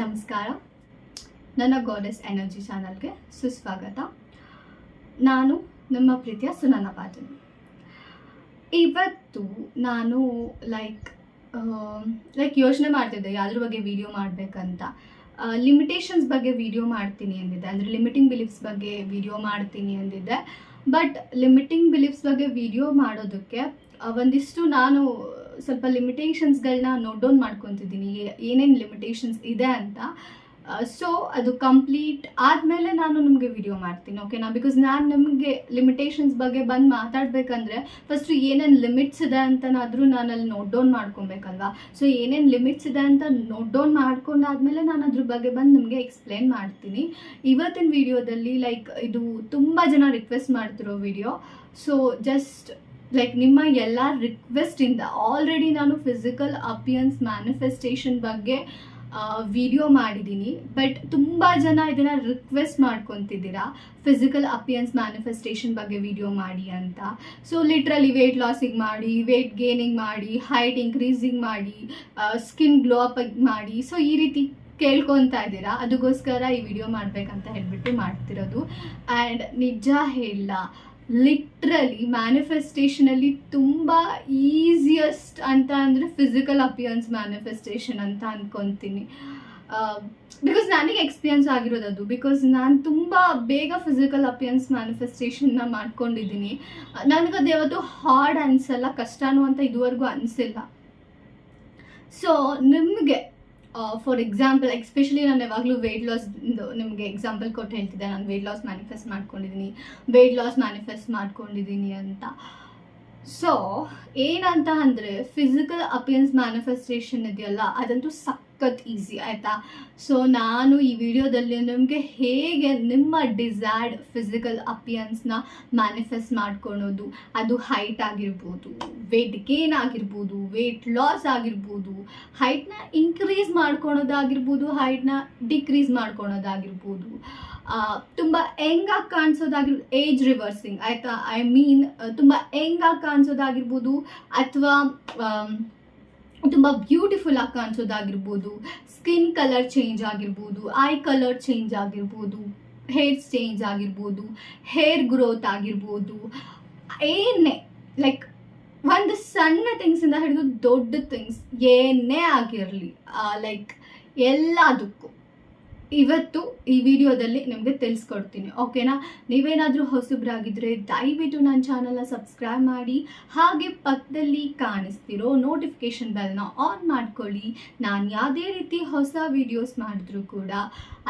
ನಮಸ್ಕಾರ. ನನ್ನ ಗೋಡೆಸ್ ಎನರ್ಜಿ ಚಾನಲ್ಗೆ ಸುಸ್ವಾಗತ. ನಾನು ನಿಮ್ಮ ಪ್ರೀತಿಯ ಸುನನ್ನ ಪಾಟೀಲ್. ಇವತ್ತು ನಾನು ಲೈಕ್ ಲೈಕ್ ಯೋಚನೆ ಮಾಡ್ತಿದ್ದೆ, ಯಾವ್ದ್ರ ಬಗ್ಗೆ ವಿಡಿಯೋ ಮಾಡಬೇಕಂತ. ಲಿಮಿಟೇಷನ್ಸ್ ಬಗ್ಗೆ ವಿಡಿಯೋ ಮಾಡ್ತೀನಿ ಅಂದಿದ್ದೆ. ಅಂದರೆ ಲಿಮಿಟಿಂಗ್ ಬಿಲೀಫ್ಸ್ ಬಗ್ಗೆ ವಿಡಿಯೋ ಮಾಡ್ತೀನಿ ಅಂದಿದ್ದೆ. ಬಟ್ ಲಿಮಿಟಿಂಗ್ ಬಿಲೀಫ್ಸ್ ಬಗ್ಗೆ ವಿಡಿಯೋ ಮಾಡೋದಕ್ಕೆ ಒಂದಿಷ್ಟು ನಾನು ಸ್ವಲ್ಪ ಲಿಮಿಟೇಷನ್ಸ್ಗಳನ್ನ ನೋಟ್ ಡೌನ್ ಮಾಡ್ಕೊತಿದ್ದೀನಿ. ಏನೇನು ಲಿಮಿಟೇಷನ್ಸ್ ಇದೆ ಅಂತ. ಸೊ ಅದು ಕಂಪ್ಲೀಟ್ ಆದಮೇಲೆ ನಾನು ನಿಮಗೆ ವಿಡಿಯೋ ಮಾಡ್ತೀನಿ ಓಕೆನಾ ಬಿಕಾಸ್ ನಾನು ನಿಮಗೆ ಲಿಮಿಟೇಷನ್ಸ್ ಬಗ್ಗೆ ಬಂದು ಮಾತಾಡಬೇಕಂದ್ರೆ ಫಸ್ಟು ಏನೇನು ಲಿಮಿಟ್ಸ್ ಇದೆ ಅಂತನಾದರೂ ನಾನು ಅಲ್ಲಿ ನೋಟ್ ಡೌನ್ ಮಾಡ್ಕೊಬೇಕಲ್ವಾ? ಸೊ ಏನೇನು ಲಿಮಿಟ್ಸ್ ಇದೆ ಅಂತ ನೋಟ್ ಡೌನ್ ಮಾಡ್ಕೊಂಡಾದ್ಮೇಲೆ ನಾನು ಅದ್ರ ಬಗ್ಗೆ ಬಂದು ನಿಮಗೆ ಎಕ್ಸ್ಪ್ಲೇನ್ ಮಾಡ್ತೀನಿ. ಇವತ್ತಿನ ವಿಡಿಯೋದಲ್ಲಿ ಲೈಕ್ ಇದು ತುಂಬ ಜನ ರಿಕ್ವೆಸ್ಟ್ ಮಾಡ್ತಿರೋ ವಿಡಿಯೋ ಸೊ ಜಸ್ಟ್ ಲೈಕ್ ನಿಮ್ಮ ಎಲ್ಲ ರಿಕ್ವೆಸ್ಟಿಂದ ಆಲ್ರೆಡಿ ನಾನು ಫಿಸಿಕಲ್ ಅಪಿಯನ್ಸ್ ಮ್ಯಾನಿಫೆಸ್ಟೇಷನ್ ಬಗ್ಗೆ ವಿಡಿಯೋ ಮಾಡಿದ್ದೀನಿ. ಬಟ್ ತುಂಬ ಜನ ಇದನ್ನು ರಿಕ್ವೆಸ್ಟ್ ಮಾಡ್ಕೊತಿದ್ದೀರಾ? ಫಿಸಿಕಲ್ ಅಪಿಯನ್ಸ್ ಮ್ಯಾನಿಫೆಸ್ಟೇಷನ್ ಬಗ್ಗೆ ವಿಡಿಯೋ ಮಾಡಿ ಅಂತ. ಸೊ ಲಿಟ್ರಲಿ ವೆಯ್ಟ್ ಲಾಸಿಗೆ ಮಾಡಿ ವೆಯ್ಟ್ ಗೇನಿಂಗ್ ಮಾಡಿ ಹೈಟ್ ಇನ್ಕ್ರೀಸಿಂಗ್ ಮಾಡಿ ಸ್ಕಿನ್ ಗ್ಲೋ ಅಪ್ ಮಾಡಿ. ಸೊ ಈ ರೀತಿ ಕೇಳ್ಕೊತಾ ಇದ್ದೀರಾ? ಅದಕ್ಕೋಸ್ಕರ ಈ ವಿಡಿಯೋ ಮಾಡಬೇಕಂತ ಹೇಳ್ಬಿಟ್ಟು ಮಾಡ್ತಿರೋದು. ಆ್ಯಂಡ್ ನಿಜ ಹೇಳ ಲಿಟ್ರಲಿ ಮ್ಯಾನಿಫೆಸ್ಟೇಷನಲ್ಲಿ ತುಂಬ ಈಸಿಯೆಸ್ಟ್ ಅಂತ ಅಂದರೆ ಫಿಸಿಕಲ್ ಅಪಿಯನ್ಸ್ ಮ್ಯಾನಿಫೆಸ್ಟೇಷನ್ ಅಂತ ಅಂದ್ಕೊತೀನಿ ಬಿಕಾಸ್ ನನಗೆ ಎಕ್ಸ್ಪೀರಿಯನ್ಸ್ ಆಗಿರೋದು ಅದು. ಬಿಕಾಸ್ ನಾನು ತುಂಬ ಬೇಗ ಫಿಸಿಕಲ್ ಅಪಿಯನ್ಸ್ ಮ್ಯಾನಿಫೆಸ್ಟೇಷನ್ನ ಮಾಡ್ಕೊಂಡಿದ್ದೀನಿ. ನನಗದು ಯಾವತ್ತು ಹಾರ್ಡ್ ಅನ್ಸಲ್ಲ, ಕಷ್ಟನೂ ಅಂತ ಇದುವರೆಗೂ ಅನಿಸಿಲ್ಲ. ಸೊ ನಿಮಗೆ ಫಾರ್ ಎಕ್ಸಾಂಪಲ್ ಎಸ್ಪೆಷಲಿ ನಾನು ಯಾವಾಗಲೂ ವೆಯ್ಟ್ ಲಾಸ್ ನಿಮಗೆ ಎಕ್ಸಾಂಪಲ್ ಕೊಟ್ಟು ಹೇಳ್ತಿದ್ದೆ. ನಾನು ವೆಯ್ಟ್ ಲಾಸ್ ಮ್ಯಾನಿಫೆಸ್ಟ್ ಮಾಡ್ಕೊಂಡಿದ್ದೀನಿ ವೆಯ್ಟ್ ಲಾಸ್ ಮ್ಯಾನಿಫೆಸ್ಟ್ ಮಾಡ್ಕೊಂಡಿದ್ದೀನಿ ಅಂತ. ಸೊ ಏನಂತ ಅಂದರೆ ಫಿಸಿಕಲ್ ಅಪಿಯನ್ಸ್ ಮ್ಯಾನಿಫೆಸ್ಟೇಷನ್ ಇದೆಯಲ್ಲ, ಅದಂತೂ ಸಖತ್ ಈಸಿ ಆಯಿತಾ? ಸೊ ನಾನು ಈ ವಿಡಿಯೋದಲ್ಲಿ ನಿಮಗೆ ಹೇಗೆ ನಿಮ್ಮ ಡಿಸೈರ್ಡ್ ಫಿಸಿಕಲ್ ಅಪಿಯನ್ಸ್ನ ಮ್ಯಾನಿಫೆಸ್ಟ್ ಮಾಡ್ಕೊಳೋದು? ಅದು ಹೈಟ್ ಆಗಿರ್ಬೋದು ವೆಯ್ಟ್ ಗೇನ್ ಆಗಿರ್ಬೋದು ವೆಯ್ಟ್ ಲಾಸ್ ಆಗಿರ್ಬೋದು ಹೈಟ್ನ ಇನ್ಕ್ರೀಸ್ ಮಾಡ್ಕೊಳೋದಾಗಿರ್ಬೋದು ಹೈಟ್ನ ಡಿಕ್ರೀಸ್ ಮಾಡ್ಕೊಳೋದಾಗಿರ್ಬೋದು. ತುಂಬ ಹೆಂಗಾಗಿ ಕಾಣಿಸೋದಾಗಿರ್ಬೋದು ಏಜ್ ರಿವರ್ಸಿಂಗ್ ಆಯಿತಾ? ಐ ಮೀನ್ ತುಂಬ ಹೆಂಗಾಗಿ ಕಾಣಿಸೋದಾಗಿರ್ಬೋದು? ಅಥವಾ ತುಂಬ ಬ್ಯೂಟಿಫುಲ್ ಆಗಿ ಕಾಣಿಸೋದಾಗಿರ್ಬೋದು ಸ್ಕಿನ್ ಕಲರ್ ಚೇಂಜ್ ಆಗಿರ್ಬೋದು ಐ ಕಲರ್ ಚೇಂಜ್ ಆಗಿರ್ಬೋದು ಹೇರ್ ಚೇಂಜ್ ಆಗಿರ್ಬೋದು ಹೇರ್ ಗ್ರೋತ್ ಆಗಿರ್ಬೋದು. ಏನೇ ಲೈಕ್ ಒಂದು ಸಣ್ಣ ಥಿಂಗ್ಸಿಂದ ಹಿಡಿದು ದೊಡ್ಡ ಥಿಂಗ್ಸ್ ಏನೇ ಆಗಿರಲಿ ಲೈಕ್ ಎಲ್ಲದಕ್ಕೂ. ಇವತ್ತು ಈ ವಿಡಿಯೋದಲ್ಲಿ ನಿಮಗೆ ತಿಳಿಸ್ಕೊಡ್ತೀನಿ, ಓಕೆನಾ? ನೀವೇನಾದರೂ ಹೊಸಬ್ರಾಗಿದ್ದರೆ ದಯವಿಟ್ಟು ನನ್ನ ಚಾನಲ್ನ ಸಬ್ಸ್ಕ್ರೈಬ್ ಮಾಡಿ, ಹಾಗೆ ಪಕ್ಕದಲ್ಲಿ ಕಾಣಿಸ್ತಿರೋ ನೋಟಿಫಿಕೇಷನ್ ಬೆಲ್ನ ಆನ್ ಮಾಡ್ಕೊಳ್ಳಿ. ನಾನು ಯಾವುದೇ ರೀತಿ ಹೊಸ ವಿಡಿಯೋಸ್ ಮಾಡಿದ್ರೂ ಕೂಡ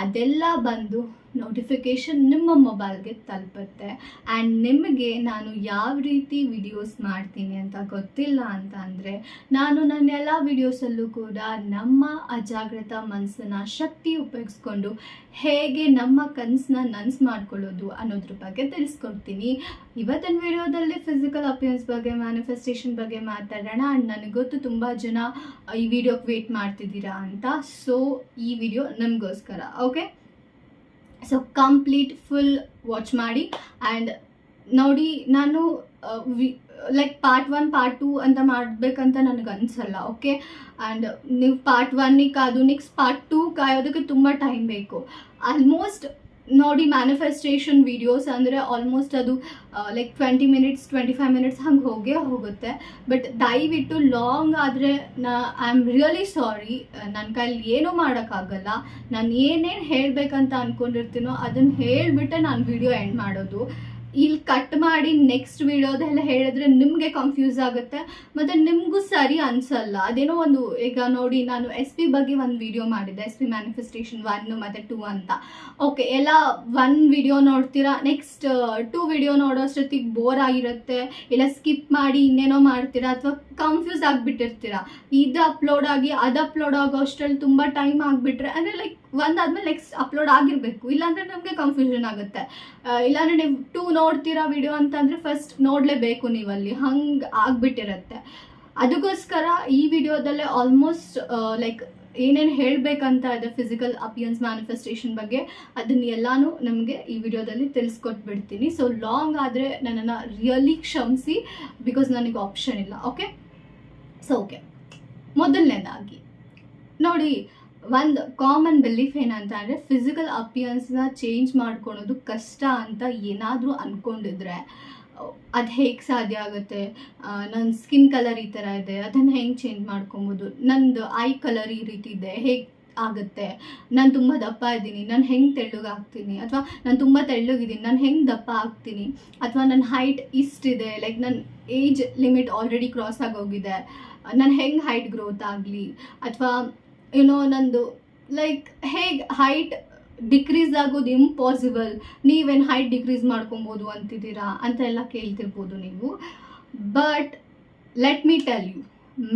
ಅದೆಲ್ಲ ಬಂದು ನೋಟಿಫಿಕೇಷನ್ ನಿಮ್ಮ ಮೊಬೈಲ್ಗೆ ತಲುಪುತ್ತೆ. ಆ್ಯಂಡ್ ನಿಮಗೆ ನಾನು ಯಾವ ರೀತಿ ವಿಡಿಯೋಸ್ ಮಾಡ್ತೀನಿ ಅಂತ ಗೊತ್ತಿಲ್ಲ ಅಂತ ಅಂದರೆ, ನಾನು ನನ್ನ ಎಲ್ಲ ವಿಡಿಯೋಸಲ್ಲೂ ಕೂಡ ನಮ್ಮ ಅಜಾಗ್ರತ ಮನಸ್ಸನ್ನು, ಶಕ್ತಿ ಉಪಯೋಗಿಸ್ಕೊಂಡು ಹೇಗೆ ನಮ್ಮ ಕನಸನ್ನ ನನ್ಸ್ ಮಾಡ್ಕೊಳ್ಳೋದು ಅನ್ನೋದ್ರ ಬಗ್ಗೆ ತಿಳಿಸ್ಕೊಡ್ತೀನಿ. ಇವತ್ತಿನ ವಿಡಿಯೋದಲ್ಲಿ ಫಿಸಿಕಲ್ ಅಪಿಯನ್ಸ್ ಬಗ್ಗೆ ಮ್ಯಾನಿಫೆಸ್ಟೇಷನ್ ಬಗ್ಗೆ ಮಾತಾಡೋಣ. ಆ್ಯಂಡ್ ನನಗೆ ಗೊತ್ತು ತುಂಬ ಜನ ಈ ವಿಡಿಯೋಗೆ ವೇಟ್ ಮಾಡ್ತಿದ್ದೀರಾ ಅಂತ. ಸೊ ಈ ವಿಡಿಯೋ ನಮಗೋಸ್ಕರ okay so complete full watch ಮಾಡಿ ಆ್ಯಂಡ್ ನೋಡಿ ನಾನು like part one, part two ಅಂತ ಮಾಡಬೇಕಂತ ನನಗೆ ಅನಿಸಲ್ಲ, ಓಕೆ? ಆ್ಯಂಡ್ ನೀವು ಪಾರ್ಟ್ ಒನ್ನಿಗೆ ಕಾದು, ನೆಕ್ಸ್ಟ್ ಪಾರ್ಟ್ ಟೂ ಕಾಯೋದಕ್ಕೆ ತುಂಬ ಟೈಮ್ ಬೇಕು. ಆಲ್ಮೋಸ್ಟ್ ನೋಡಿ ಮ್ಯಾನಿಫೆಸ್ಟೇಷನ್ ವೀಡಿಯೋಸ್ ಅಂದರೆ ಆಲ್ಮೋಸ್ಟ್ ಅದು like twenty minutes twenty five minutes ಹಂಗೆ ಹೋಗೇ ಹೋಗುತ್ತೆ. ಬಟ್ ದಯವಿಟ್ಟು ಲಾಂಗ್ ಆದರೆ ನಾ ಐ ಆಮ್ ರಿಯಲಿ ಸಾರಿ ನನ್ನ ಕೈಲಿ ಏನೂ ಮಾಡೋಕ್ಕಾಗಲ್ಲ. ನಾನು ಏನೇನು ಹೇಳಬೇಕಂತ ಅಂದ್ಕೊಂಡಿರ್ತೀನೋ ಅದನ್ನು ಹೇಳಿಬಿಟ್ಟೆ ನಾನು ವಿಡಿಯೋ ಎಂಡ್ ಮಾಡೋದು. ಇಲ್ಲಿ ಕಟ್ ಮಾಡಿ ನೆಕ್ಸ್ಟ್ ವಿಡಿಯೋದೆಲ್ಲ ಹೇಳಿದ್ರೆ ನಿಮಗೆ ಕನ್ಫ್ಯೂಸ್ ಆಗುತ್ತೆ. ಮತ್ತು ನಿಮಗೂ ಸರಿ ಅನಿಸಲ್ಲ. ಅದೇನೋ ಒಂದು, ಈಗ ನೋಡಿ ನಾನು ಎಸ್ ಪಿ ಬಗ್ಗೆ ಒಂದು ವಿಡಿಯೋ ಮಾಡಿದ್ದೆ. ಎಸ್ ಪಿ ಮ್ಯಾನಿಫೆಸ್ಟೇಷನ್ ಒನ್ನು ಮತ್ತು ಟೂ ಅಂತ. ಓಕೆ ಎಲ್ಲ ಒನ್ ವಿಡಿಯೋ ನೋಡ್ತೀರಾ? ನೆಕ್ಸ್ಟ್ ಟೂ ವಿಡಿಯೋ ನೋಡೋಷ್ಟೊತ್ತಿಗೆ ಬೋರ್ ಆಗಿರುತ್ತೆ. ಇಲ್ಲ ಸ್ಕಿಪ್ ಮಾಡಿ ಇನ್ನೇನೋ ಮಾಡ್ತೀರಾ? ಅಥವಾ ಕನ್ಫ್ಯೂಸ್ ಆಗಿಬಿಟ್ಟಿರ್ತೀರಾ? ಇದು ಅಪ್ಲೋಡ್ ಆಗಿ ಅದು ಅಪ್ಲೋಡ್ ಆಗೋ ಅಷ್ಟರಲ್ಲಿ ತುಂಬ ಟೈಮ್ ಆಗಿಬಿಟ್ರೆ, ಅಂದರೆ ಲೈಕ್ ಒಂದಾದ್ಮೇಲೆ ನೆಕ್ಸ್ಟ್ ಅಪ್ಲೋಡ್ ಆಗಿರಬೇಕು. ಇಲ್ಲಾಂದರೆ ನಮಗೆ ಕನ್ಫ್ಯೂಷನ್ ಆಗುತ್ತೆ. ಇಲ್ಲಾಂದರೆ ನೀವು ಟೂ ನೋಡ್ತೀರಾ ವಿಡಿಯೋ ಅಂತಂದರೆ ಫಸ್ಟ್ ನೋಡಲೇಬೇಕು ನೀವಲ್ಲಿ. ಹಂಗೆ ಆಗಿಬಿಟ್ಟಿರತ್ತೆ. ಅದಕ್ಕೋಸ್ಕರ ಈ ವಿಡಿಯೋದಲ್ಲೇ ಆಲ್ಮೋಸ್ಟ್ ಲೈಕ್ ಏನೇನು ಹೇಳಬೇಕಂತ ಇದೆ ಫಿಸಿಕಲ್ ಅಪಿಯನ್ಸ್ ಮ್ಯಾನಿಫೆಸ್ಟೇಷನ್ ಬಗ್ಗೆ, ಅದನ್ನ ಎಲ್ಲಾನು ನಮಗೆ ಈ ವಿಡಿಯೋದಲ್ಲಿ ತಿಳಿಸ್ಕೊಟ್ಬಿಡ್ತೀನಿ. ಸೊ ಲಾಂಗ್ ಆದರೆ ನನ್ನನ್ನು ರಿಯಲಿ ಕ್ಷಮಿಸಿ ಬಿಕಾಸ್ ನನಗೆ ಆಪ್ಷನ್ ಇಲ್ಲ. ಓಕೆ ಸೊ ಓಕೆ ಮೊದಲನೇದಾಗಿ. ನೋಡಿ ಒಂದು ಕಾಮನ್ ಬಿಲೀಫ್ ಏನಂತ ಅಂದರೆ ಫಿಸಿಕಲ್ ಅಪಿಯನ್ಸ್ನ ಚೇಂಜ್ ಮಾಡ್ಕೊಳೋದು ಕಷ್ಟ ಅಂತ ಏನಾದರೂ ಅಂದ್ಕೊಂಡಿದ್ರೆ ಅದು ಹೇಗೆ ಸಾಧ್ಯ ಆಗುತ್ತೆ? ನನ್ನ ಸ್ಕಿನ್ ಕಲರ್ ಈ ಥರ ಇದೆ, ಅದನ್ನು ಹೆಂಗೆ ಚೇಂಜ್ ಮಾಡ್ಕೊಬೋದು? ನಂದು ಐ ಕಲರ್ ಈ ರೀತಿ ಇದೆ, ಹೇಗೆ ಆಗುತ್ತೆ? ನಾನು ತುಂಬ ದಪ್ಪ ಇದ್ದೀನಿ, ನಾನು ಹೆಂಗೆ ತೆಳ್ಳಗಾಗ್ತೀನಿ ಅಥವಾ ನಾನು ತುಂಬ ತೆಳ್ಳಗಿದ್ದೀನಿ ನಾನು ಹೆಂಗೆ ದಪ್ಪ ಆಗ್ತೀನಿ? ಅಥವಾ ನನ್ನ ಹೈಟ್ ಇಷ್ಟಿದೆ ಲೈಕ್ ನನ್ನ ಏಜ್ ಲಿಮಿಟ್ ಆಲ್ರೆಡಿ ಕ್ರಾಸ್ ಆಗೋಗಿದೆ ನಾನು ಹೆಂಗೆ ಹೈಟ್ ಗ್ರೋತ್ ಆಗಲಿ? ಅಥವಾ ಏನೋ ನಂದು ಲೈಕ್ ಹೇಗೆ ಹೈಟ್ ಡಿಕ್ರೀಸ್ ಆಗೋದು ಇಂಪಾಸಿಬಲ್ ನೀವೇನು ಹೈಟ್ ಡಿಕ್ರೀಸ್ ಮಾಡ್ಕೊಬೋದು ಅಂತಿದ್ದೀರಾ ಅಂತ ಎಲ್ಲ ಕೇಳ್ತಿರ್ಬೋದು ನೀವು. But let me tell you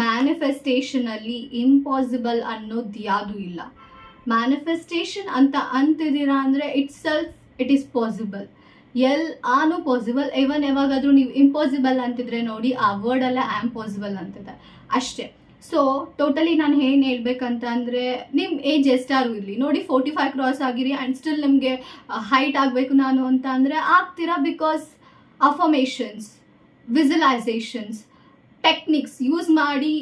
ಮ್ಯಾನಿಫೆಸ್ಟೇಷನಲ್ಲಿ impossible ಅನ್ನೋದು ಯಾವುದೂ ಇಲ್ಲ. ಮ್ಯಾನಿಫೆಸ್ಟೇಷನ್ ಅಂತ ಅಂತಿದ್ದೀರಾ ಅಂದರೆ it's self it is possible ಎಲ್ ಆನು ಪಾಸಿಬಲ್ ಇವನ್ ಯಾವಾಗಾದರೂ ನೀವು ಇಂಪಾಸಿಬಲ್ ಅಂತಿದ್ರೆ ನೋಡಿ, ಆ ವರ್ಡಲ್ಲೇ ಆಮ್ ಪಾಸಿಬಲ್ ಅಂತಿದೆ. ಅಷ್ಟೇ. ಸೊ ಟೋಟಲಿ ನಾನು ಏನು ಹೇಳ್ಬೇಕಂತ ಅಂದರೆ ನಿಮ್ಮ ಏಜ್ ಎಷ್ಟಾರು ಇರಲಿ. ನೋಡಿ ಫೋರ್ಟಿ ಫೈವ್ ಕ್ರಾಸ್ ಆಗಿರಿ ಆ್ಯಂಡ್ ಸ್ಟಿಲ್ ನಿಮಗೆ ಹೈಟ್ ಆಗಬೇಕು ನಾನು ಅಂತ ಅಂದರೆ ಆಗ್ತೀರಾ? Because affirmations visualisations techniques use ಮಾಡಿ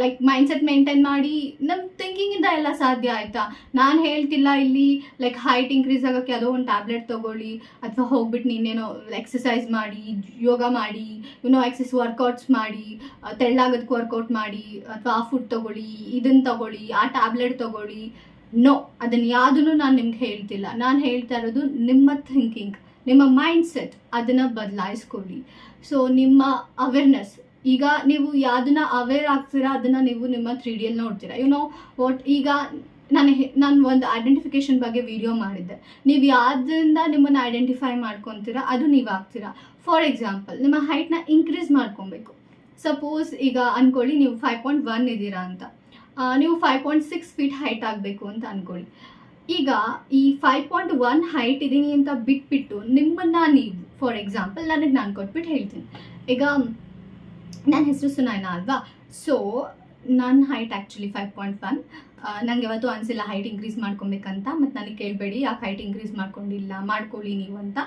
ಲೈಕ್ ಮೈಂಡ್ಸೆಟ್ ಮೇಂಟೈನ್ ಮಾಡಿ ನಮ್ಮ ಥಿಂಕಿಂಗಿಂದ ಎಲ್ಲ ಸಾಧ್ಯ ಆಯಿತಾ? ನಾನು ಹೇಳ್ತಿಲ್ಲ ಇಲ್ಲಿ ಲೈಕ್ ಹೈಟ್ ಇನ್ಕ್ರೀಸ್ ಆಗೋಕ್ಕೆ ಯಾವುದೋ ಒಂದು ಟ್ಯಾಬ್ಲೆಟ್ ತೊಗೊಳ್ಳಿ, ಅಥವಾ ಹೋಗ್ಬಿಟ್ಟು ನೀನೇನೋ ಎಕ್ಸಸೈಸ್ ಮಾಡಿ, ಯೋಗ ಮಾಡಿ ಯುನೋ ಎಕ್ಸಸ್ ವರ್ಕೌಟ್ಸ್ ಮಾಡಿ ತೆಳ್ಳಾಗೋದಕ್ಕೆ ವರ್ಕೌಟ್ ಮಾಡಿ, ಅಥವಾ ಆ ಫುಡ್ ತೊಗೊಳ್ಳಿ ಇದನ್ನು ತೊಗೊಳ್ಳಿ, ಆ ಟ್ಯಾಬ್ಲೆಟ್ ತೊಗೊಳ್ಳಿ ನೋ ಅದನ್ನು ಯಾವುದನ್ನು ನಾನು ನಿಮ್ಗೆ ಹೇಳ್ತಿಲ್ಲ. ನಾನು ಹೇಳ್ತಾ ಇರೋದು ನಿಮ್ಮ ಥಿಂಕಿಂಗ್ ನಿಮ್ಮ ಮೈಂಡ್ ಸೆಟ್ ಅದನ್ನು ಬದಲಾಯಿಸ್ಕೊಳ್ಳಿ. ಸೊ ನಿಮ್ಮ ಅವೇರ್ನೆಸ್ ಈಗ ನೀವು ಯಾವ್ದನ್ನ ಅವೇರ್ ಆಗ್ತೀರಾ, ಅದನ್ನ ನೀವು ನಿಮ್ಮ ತ್ರೀ ಡಿಯಲ್ಲಿ ನೋಡ್ತೀರಾ. ಯು ನೋ ವಾಟ್ ಈಗ ನಾನು ನಾನು ಒಂದು ಐಡೆಂಟಿಫಿಕೇಶನ್ ಬಗ್ಗೆ ವಿಡಿಯೋ ಮಾಡಿದ್ದೆ. ನೀವು ಯಾವ್ದರಿಂದ ನಿಮ್ಮನ್ನು ಐಡೆಂಟಿಫೈ ಮಾಡ್ಕೊತೀರಾ, ಅದು ನೀವು ಆಗ್ತೀರಾ. ಫಾರ್ ಎಕ್ಸಾಂಪಲ್ ನಿಮ್ಮ ಹೈಟ್ನ ಇನ್ಕ್ರೀಸ್ ಮಾಡ್ಕೊಬೇಕು. ಸಪೋಸ್ ಈಗ ಅಂದ್ಕೊಳ್ಳಿ ನೀವು ಫೈವ್ ಪಾಯಿಂಟ್ ಒನ್ ಇದ್ದೀರಾ ಅಂತ. ನೀವು five point six feet height ಆಗಬೇಕು ಅಂತ ಅಂದ್ಕೊಳ್ಳಿ ಈಗ ಈ ಫೈವ್ ಪಾಯಿಂಟ್ ಒನ್ ಹೈಟ್ ಇದ್ದೀನಿ ಅಂತ ಬಿಟ್ಬಿಟ್ಟು ನಿಮ್ಮನ್ನು ನೀವು ಫಾರ್ ಎಕ್ಸಾಂಪಲ್ ನನಗೆ ನಾನು ಕೊಟ್ಬಿಟ್ಟು ಹೇಳ್ತೀನಿ. ಈಗ ನನ್ನ ಹೆಸರು ಸುನಯನ ಅಲ್ವಾ? ಸೊ ನನ್ನ height actually five point one ನನಗೆ ಯಾವತ್ತು ಅನಿಸಿಲ್ಲ ಹೈಟ್ ಇನ್ಕ್ರೀಸ್ ಮಾಡ್ಕೊಬೇಕಂತ, ಮತ್ತು ನನಗೆ ಕೇಳಬೇಡಿ, ಯಾಕೆ ಹೈಟ್ ಇನ್ಕ್ರೀಸ್ ಮಾಡ್ಕೊಂಡಿಲ್ಲ, ಮಾಡ್ಕೊಳ್ಳಿ ನೀವು ಅಂತ.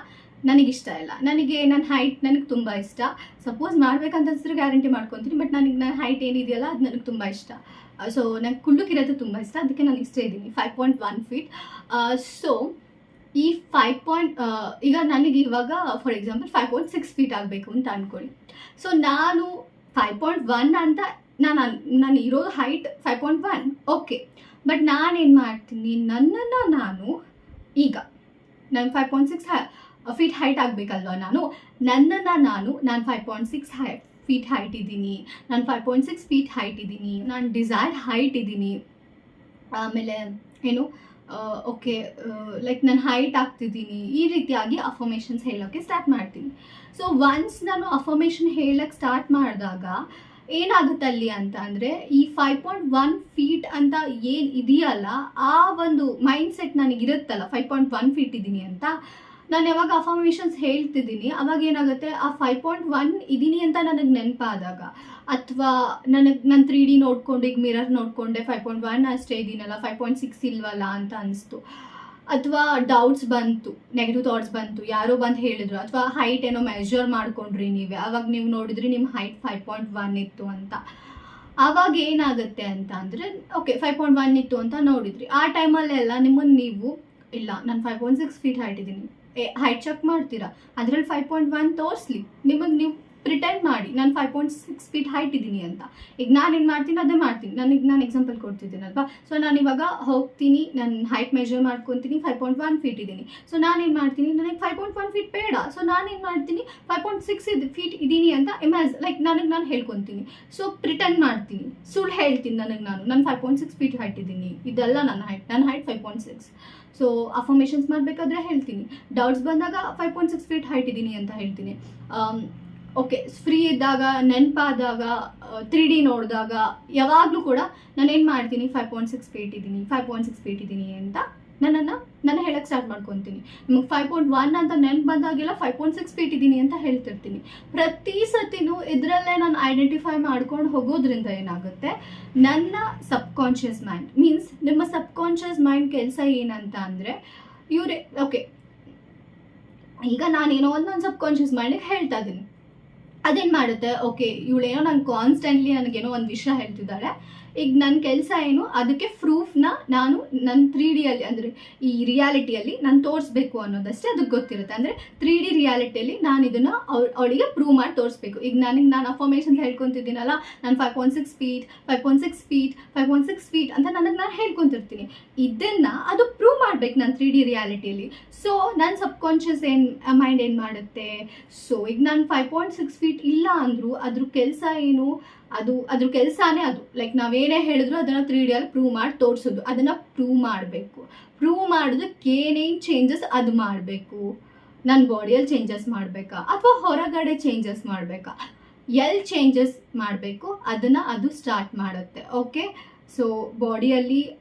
ನನಗಿಷ್ಟ ಇಲ್ಲ. ನನಗೆ ನನ್ನ ಹೈಟ್ ನನಗೆ ತುಂಬ ಇಷ್ಟ. ಸಪೋಸ್ ಮಾಡ್ಬೇಕಂತ ಅನ್ಸಿದ್ರೆ ಗ್ಯಾರಂಟಿ ಮಾಡ್ಕೊತೀನಿ ಬಟ್ ನನಗೆ ನನ್ನ ಹೈಟ್ ಏನಿದೆಯಲ್ಲ, ಅದು ನನಗೆ ತುಂಬ ಇಷ್ಟ. ಸೊ ನಂಗೆ ಕುಳ್ಳುಕಿರೋದು ತುಂಬ ಇಷ್ಟ ಅದಕ್ಕೆ ನಾನು ಇಷ್ಟ ಇದ್ದೀನಿ five point one feet so ಈ ಫೈವ್ ಪಾಯಿಂಟ್ ಈಗ ನನಗೆ ಇವಾಗ for example five point six feet ಆಗಬೇಕು ಅಂತ ಅಂದ್ಕೊಳ್ಳಿ ಸೊ ನಾನು ಫೈವ್ ಪಾಯಿಂಟ್ ಒನ್ ಅಂತ ನಾನು ನಾನು ಇರೋ height five point one okay but ನಾನೇನು ಮಾಡ್ತೀನಿ? ನನ್ನನ್ನು ನಾನು ಈಗ, ನಾನು five point six feet height ಆಗಬೇಕಲ್ವಾ ನಾನು? ನನ್ನನ್ನು ನಾನು ನಾನು five point six high feet height ಇದ್ದೀನಿ. ನಾನು five point six feet height ಇದ್ದೀನಿ. ನಾನು ಡಿಸೈರ್ ಹೈಟ್ ಇದ್ದೀನಿ. ಆಮೇಲೆ, ಏನು? ಓಕೆ ಲೈಕ್ ನಾನು ಹೈಟ್ ಆಗ್ತಿದ್ದೀನಿ, ಈ ರೀತಿಯಾಗಿ ಅಫರ್ಮೇಷನ್ಸ್ ಹೇಳೋಕ್ಕೆ ಸ್ಟಾರ್ಟ್ ಮಾಡ್ತೀನಿ. ಸೊ ಒನ್ಸ್ ನಾನು ಅಫರ್ಮೇಷನ್ ಹೇಳಕ್ಕೆ ಸ್ಟಾರ್ಟ್ ಮಾಡಿದಾಗ ಏನಾಗುತ್ತೆ ಅಲ್ಲಿ ಅಂತ ಅಂದರೆ, ಈ ಫೈವ್ ಪಾಯಿಂಟ್ ಒನ್ ಫೀಟ್ ಅಂತ ಏನು ಇದೆಯಲ್ಲ, ಆ ಒಂದು ಮೈಂಡ್ ಸೆಟ್ ನನಗಿರುತ್ತಲ್ಲ ಫೈವ್ ಪಾಯಿಂಟ್ ಒನ್ ಫೀಟ್ ಇದ್ದೀನಿ ಅಂತ ನಾನು ಯಾವಾಗ ಅಫರ್ಮೇಷನ್ಸ್ ಹೇಳ್ತಿದ್ದೀನಿ, ಅವಾಗ ಏನಾಗುತ್ತೆ? ಆ ಫೈವ್ ಪಾಯಿಂಟ್ ಒನ್ ಇದ್ದೀನಿ ಅಂತ ನನಗೆ ನೆನಪಾದಾಗ. ಅಥವಾ ನನಗೆ ನಾನು ತ್ರೀ ಡಿ ನೋಡ್ಕೊಂಡು, ಈಗ ಮಿರರ್ ನೋಡಿಕೊಂಡೆ ಫೈವ್ ಪಾಯಿಂಟ್ ಒನ್ ಅಷ್ಟೇ ಇದ್ದೀನಲ್ಲ ಫೈವ್ ಪಾಯಿಂಟ್ ಸಿಕ್ಸ್ ಇಲ್ವಲ್ಲ ಅಂತ ಅನಿಸ್ತು. ಅಥವಾ ಡೌಟ್ಸ್ ಬಂತು ನೆಗೆಟಿವ್ ಥಾಟ್ಸ್ ಬಂತು, ಯಾರೋ ಬಂದು ಹೇಳಿದ್ರು. ಅಥವಾ ಹೈಟ್ ಏನೋ ಮೆಷರ್ ಮಾಡ್ಕೊಂಡ್ರಿ ನೀವೇ, ಅವಾಗ ನೀವು ನೋಡಿದ್ರಿ ನಿಮ್ಮ ಹೈಟ್ ಫೈವ್ ಪಾಯಿಂಟ್ ಒನ್ ಇತ್ತು ಅಂತ. ಆವಾಗ ಏನಾಗುತ್ತೆ ಅಂತ ಅಂದರೆ ಓಕೆ ಫೈವ್ ಪಾಯಿಂಟ್ ಒನ್ ಇತ್ತು ಅಂತ ನೋಡಿದ್ರಿ. ಆ ಟೈಮಲ್ಲೆಲ್ಲ ನಿಮ್ಮನ್ನು ನೀವು, ಇಲ್ಲ, ನಾನು five point six feet height ಇದ್ದೀನಿ ಹೈಟ್ ಚೆಕ್ ಮಾಡ್ತೀರಾ? ಅದ್ರಲ್ಲಿ ಫೈವ್ ಪಾಯಿಂಟ್ ಒನ್ ತೋರಿಸ್ಲಿ. ನಿಮಗೆ ನೀವು ಪ್ರಿಟೆಂಡ್ ಮಾಡಿ. ನಾನು five point six feet height ಇದ್ದೀನಿ ಅಂತ. ಈಗ ನಾನು ಏನು ಮಾಡ್ತೀನಿ? ಅದೇ ಮಾಡ್ತೀನಿ. ನನಗೆ ನಾನು ಎಕ್ಸಾಂಪಲ್ ಕೊಡ್ತಿದ್ದೀನಲ್ವಾ? ಸೊ ನಾನು ಇವಾಗ ಹೋಗ್ತೀನಿ. ನಾನು ಹೈಟ್ ಮೆಜರ್ ಮಾಡ್ಕೊತೀನಿ. ಫೈವ್ ಪಾಯಿಂಟ್ ಒನ್ ಫೀಟ್ ಇದ್ದೀನಿ. ಸೊ ನಾನೇನು ಮಾಡ್ತೀನಿ? ನನಗೆ ಫೈವ್ ಪಾಯಿಂಟ್ ಒನ್ ಫೀಟ್ ಬೇಡ. ಸೊ ನಾನೇನು ಮಾಡ್ತೀನಿ? ಫೈವ್ ಪಾಯಿಂಟ್ ಸಿಕ್ಸ್ ಇದು ಫೀಟ್ ಇದ್ದೀನಿ ಅಂತ ಇಮ್ಯಾಜ್ ಲೈಕ್ ನನಗೆ ನಾನು ಹೇಳ್ಕೊತೀನಿ. ಸೊ ಪ್ರಿಟೆಂಡ್ ಮಾಡ್ತೀನಿ. ಸುಳ್ಳು ಹೇಳ್ತೀನಿ ನನಗೆ ನಾನು. ನಾನು five point six feet height ಇದ್ದೀನಿ. ಇದೆಲ್ಲ ನನ್ನ ಹೈಟ್ ನನ್ನ height five point six so affirmations ಮಾಡಬೇಕಾದ್ರೆ ಹೇಳ್ತೀನಿ. ಡೌಟ್ಸ್ ಬಂದಾಗ five point six feet height ಇದ್ದೀನಿ ಅಂತ ಹೇಳ್ತೀನಿ. ಓಕೆ ಫ್ರೀ ಇದ್ದಾಗ, ನೆನಪಾದಾಗ ತ್ರೀ ಡಿ ನೋಡಿದಾಗ ಯಾವಾಗಲೂ ಕೂಡ ನಾನು ಏನು ಮಾಡ್ತೀನಿ ಫೈವ್ ಪಾಯಿಂಟ್ ಸಿಕ್ಸ್ ಫೀಟ್ ಇದ್ದೀನಿ ಫೈವ್ ಪಾಯಿಂಟ್ ಸಿಕ್ಸ್ ಫೀಟ್ ಇದ್ದೀನಿ ಅಂತ ನನ್ನನ್ನು ನಾನು ಹೇಳಕ್ಕೆ ಸ್ಟಾರ್ಟ್ ಮಾಡ್ಕೊತೀನಿ. ನಿಮಗೆ ಫೈವ್ ಪಾಯಿಂಟ್ ಒನ್ ಅಂತ ನೆನ್ಪು ಬಂದಾಗೆಲ್ಲ ಫೈವ್ ಪಾಯಿಂಟ್ ಸಿಕ್ಸ್ ಫೀಟ್ ಇದ್ದೀನಿ ಅಂತ ಹೇಳ್ತಿರ್ತೀನಿ. ಪ್ರತಿ ಸತಿನೂ ಇದರಲ್ಲೇ ನಾನು ಐಡೆಂಟಿಫೈ ಮಾಡ್ಕೊಂಡು ಹೋಗೋದ್ರಿಂದ ಏನಾಗುತ್ತೆ? ನನ್ನ ಸಬ್ಕಾನ್ಷಿಯಸ್ ಮೈಂಡ್ ಮೀನ್ಸ್ ನಿಮ್ಮ ಸಬ್ಕಾನ್ಷಿಯಸ್ ಮೈಂಡ್ ಕೆಲಸ ಏನಂತ ಅಂದರೆ, ಇವರೇ ಓಕೆ ಈಗ ನಾನೇನೋ ಒಂದು ನನ್ನ ಸಬ್ಕಾನ್ಷಿಯಸ್ ಮೈಂಡಿಗೆ ಹೇಳ್ತಾ ಇದ್ದೀನಿ. ಅದೇನು ಮಾಡುತ್ತೆ? ಓಕೆ ಇವಳೇನೋ ನಂಗೆ ಕಾನ್ಸ್ಟೆಂಟ್ಲಿ ನನಗೇನೋ ಒಂದು ವಿಷಯ ಹೇಳ್ತಿದ್ದಾಳೆ ಈಗ ನನ್ನ ಕೆಲಸ ಏನು, ಅದಕ್ಕೆ ಪ್ರೂಫ್ನ ನಾನು ನನ್ನ ತ್ರೀ ಡಿಯಲ್ಲಿ ಅಂದರೆ ಈ ರಿಯಾಲಿಟಿಯಲ್ಲಿ ನಾನು ತೋರಿಸ್ಬೇಕು ಅನ್ನೋದಷ್ಟೇ ಅದಕ್ಕೆ ಗೊತ್ತಿರುತ್ತೆ. ಅಂದರೆ ತ್ರೀ ಡಿ ರಿಯಾಲಿಟಿಯಲ್ಲಿ ನಾನು ಇದನ್ನು ಅವಳಿಗೆ ಪ್ರೂವ್ ಮಾಡಿ ತೋರಿಸ್ಬೇಕು. ಈಗ ನನಗೆ ನಾನು ಅಫಾರ್ಮೇಶನ್ ಹೇಳ್ಕೊತಿದ್ದೀನಲ್ಲ, ನಾನು five point six feet five point six feet five point six feet ಅಂತ ನನಗೆ ನಾನು ಹೇಳ್ಕೊತಿರ್ತೀನಿ. ಇದನ್ನು ಅದು ಪ್ರೂವ್ ಮಾಡ್ಬೇಕು ನಾನು ತ್ರೀ ಡಿ ರಿಯಾಲಿಟಿಯಲ್ಲಿ ಸೊ ನನ್ನ ಸಬ್ಕಾನ್ಷಿಯಸ್ ಏನು ಮೈಂಡ್ ಏನು ಮಾಡುತ್ತೆ? ಸೊ ಈಗ ನಾನು ಫೈವ್ ಪಾಯಿಂಟ್ ಸಿಕ್ಸ್ ಫೀಟ್ ಇಲ್ಲ ಅಂದರೂ, ಅದ್ರ ಕೆಲಸ ಏನು? ಅದು, ಅದ್ರ ಕೆಲಸನೇ ಅದು. ಲೈಕ್ ನಾವೇನೇ ಹೇಳಿದ್ರು ಅದನ್ನು ತ್ರೀ ಡಿಯಲ್ಲಿ ಪ್ರೂವ್ ಮಾಡಿ ತೋರಿಸೋದು. ಅದನ್ನು ಪ್ರೂವ್ ಮಾಡಬೇಕು. ಪ್ರೂವ್ ಮಾಡೋದಕ್ಕೆ ಏನೇನು ಚೇಂಜಸ್ ಅದು ಮಾಡಬೇಕು. ನನ್ನ ಬಾಡಿಯಲ್ಲಿ ಚೇಂಜಸ್ ಮಾಡಬೇಕಾ? ಅಥವಾ ಹೊರಗಡೆ ಚೇಂಜಸ್ ಮಾಡಬೇಕಾ? ಎಲ್ಲಿ ಚೇಂಜಸ್ ಮಾಡಬೇಕು? ಅದನ್ನು ಅದು ಸ್ಟಾರ್ಟ್ ಮಾಡುತ್ತೆ. ಓಕೆ ಸೊ ಬಾಡಿಯಲ್ಲಿ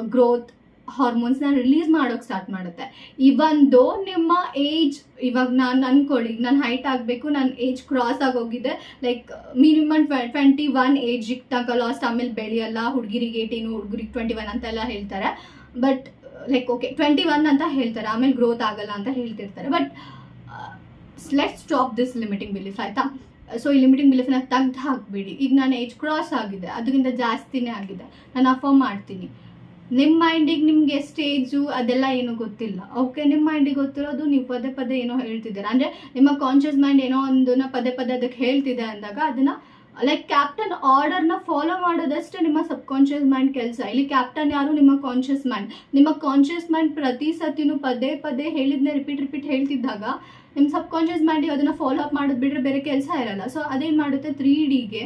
ಗ್ರೋತ್ ಹಾರ್ಮೋನ್ಸ್ನ ರಿಲೀಸ್ ಮಾಡೋಕೆ ಸ್ಟಾರ್ಟ್ ಮಾಡುತ್ತೆ. ಇವನ್ ದೋ ನಿಮ್ಮ ಏಜ್ ಇವಾಗ ನಾನು ಅನ್ಕೊಳ್ಳಿ ನನ್ನ ಹೈಟ್ ಆಗಬೇಕು ನನ್ನ ಏಜ್ ಕ್ರಾಸ್ ಆಗೋಗಿದೆ like minimum twenty one age ತನಕ ಲಾಸ್ಟ್ ಆಮೇಲೆ ಬೆಳೆಯಲ್ಲ, ಹುಡುಗಿರಿಗೆ ಏಟೀನು ಹುಡುಗರಿಗೆ ಟ್ವೆಂಟಿ ಒನ್ ಅಂತೆಲ್ಲ ಹೇಳ್ತಾರೆ. But like okay twenty one ಅಂತ ಹೇಳ್ತಾರೆ, ಆಮೇಲೆ ಗ್ರೋತ್ ಆಗಲ್ಲ ಅಂತ ಹೇಳ್ತಿರ್ತಾರೆ. But let stop this limiting belief ಆಯಿತಾ? ಸೊ ಈ ಲಿಮಿಟಿಂಗ್ ಬಿಲೀಫ್ನ ತೆಗ್ದು ಹಾಕ್ಬಿಡಿ. ಈಗ ನಾನು ಏಜ್ ಕ್ರಾಸ್ ಆಗಿದೆ ಅದಕ್ಕಿಂತ ಜಾಸ್ತಿನೇ ಆಗಿದೆ. ನಾನು ಅಫರ್ ಮಾಡ್ತೀನಿ. ನಿಮ್ಮ ಮೈಂಡಿಗೆ ನಿಮಗೆ ಸ್ಟೇಜು ಅದೆಲ್ಲ ಏನು ಗೊತ್ತಿಲ್ಲ. ಓಕೆ ನಿಮ್ಮ ಮೈಂಡಿಗೆ ಗೊತ್ತಿರೋದು ನೀವು ಪದೇ ಪದೇ ಏನೋ ಹೇಳ್ತಿದ್ದೀರಾ. ಅಂದರೆ ನಿಮ್ಮ ಕಾನ್ಷಿಯಸ್ ಮೈಂಡ್ ಏನೋ ಒಂದನ್ನ ಪದೇ ಪದೇ ಅದಕ್ಕೆ ಹೇಳ್ತಿದೆ ಅಂದಾಗ ಅದನ್ನು ಲೈಕ್ ಕ್ಯಾಪ್ಟನ್ ಆರ್ಡರ್ನ ಫಾಲೋ ಮಾಡೋದಷ್ಟೇ ನಿಮ್ಮ ಸಬ್ ಕಾನ್ಶಿಯಸ್ ಮೈಂಡ್ ಕೆಲಸ. ಇಲ್ಲಿ ಕ್ಯಾಪ್ಟನ್ ಯಾರು? ನಿಮ್ಮ ಕಾನ್ಷಿಯಸ್ ಮೈಂಡ್ ನಿಮ್ಮ ಕಾನ್ಷಿಯಸ್ ಮೈಂಡ್ ಪ್ರತಿ ಸತಿನೂ ಪದೇ ಪದೇ ಹೇಳಿದ್ನ ರಿಪೀಟ್ ರಿಪೀಟ್ ಹೇಳ್ತಿದ್ದಾಗ ನಿಮ್ಮ ಸಬ್ ಕಾನ್ಶಿಯಸ್ ಮೈಂಡಿಗೆ ಅದನ್ನು ಫಾಲೋ ಅಪ್ ಮಾಡೋದು ಬಿಟ್ಟರೆ ಬೇರೆ ಕೆಲಸ ಇರಲ್ಲ. ಸೊ ಅದೇನು ಮಾಡುತ್ತೆ? ತ್ರೀ ಡಿಗೆ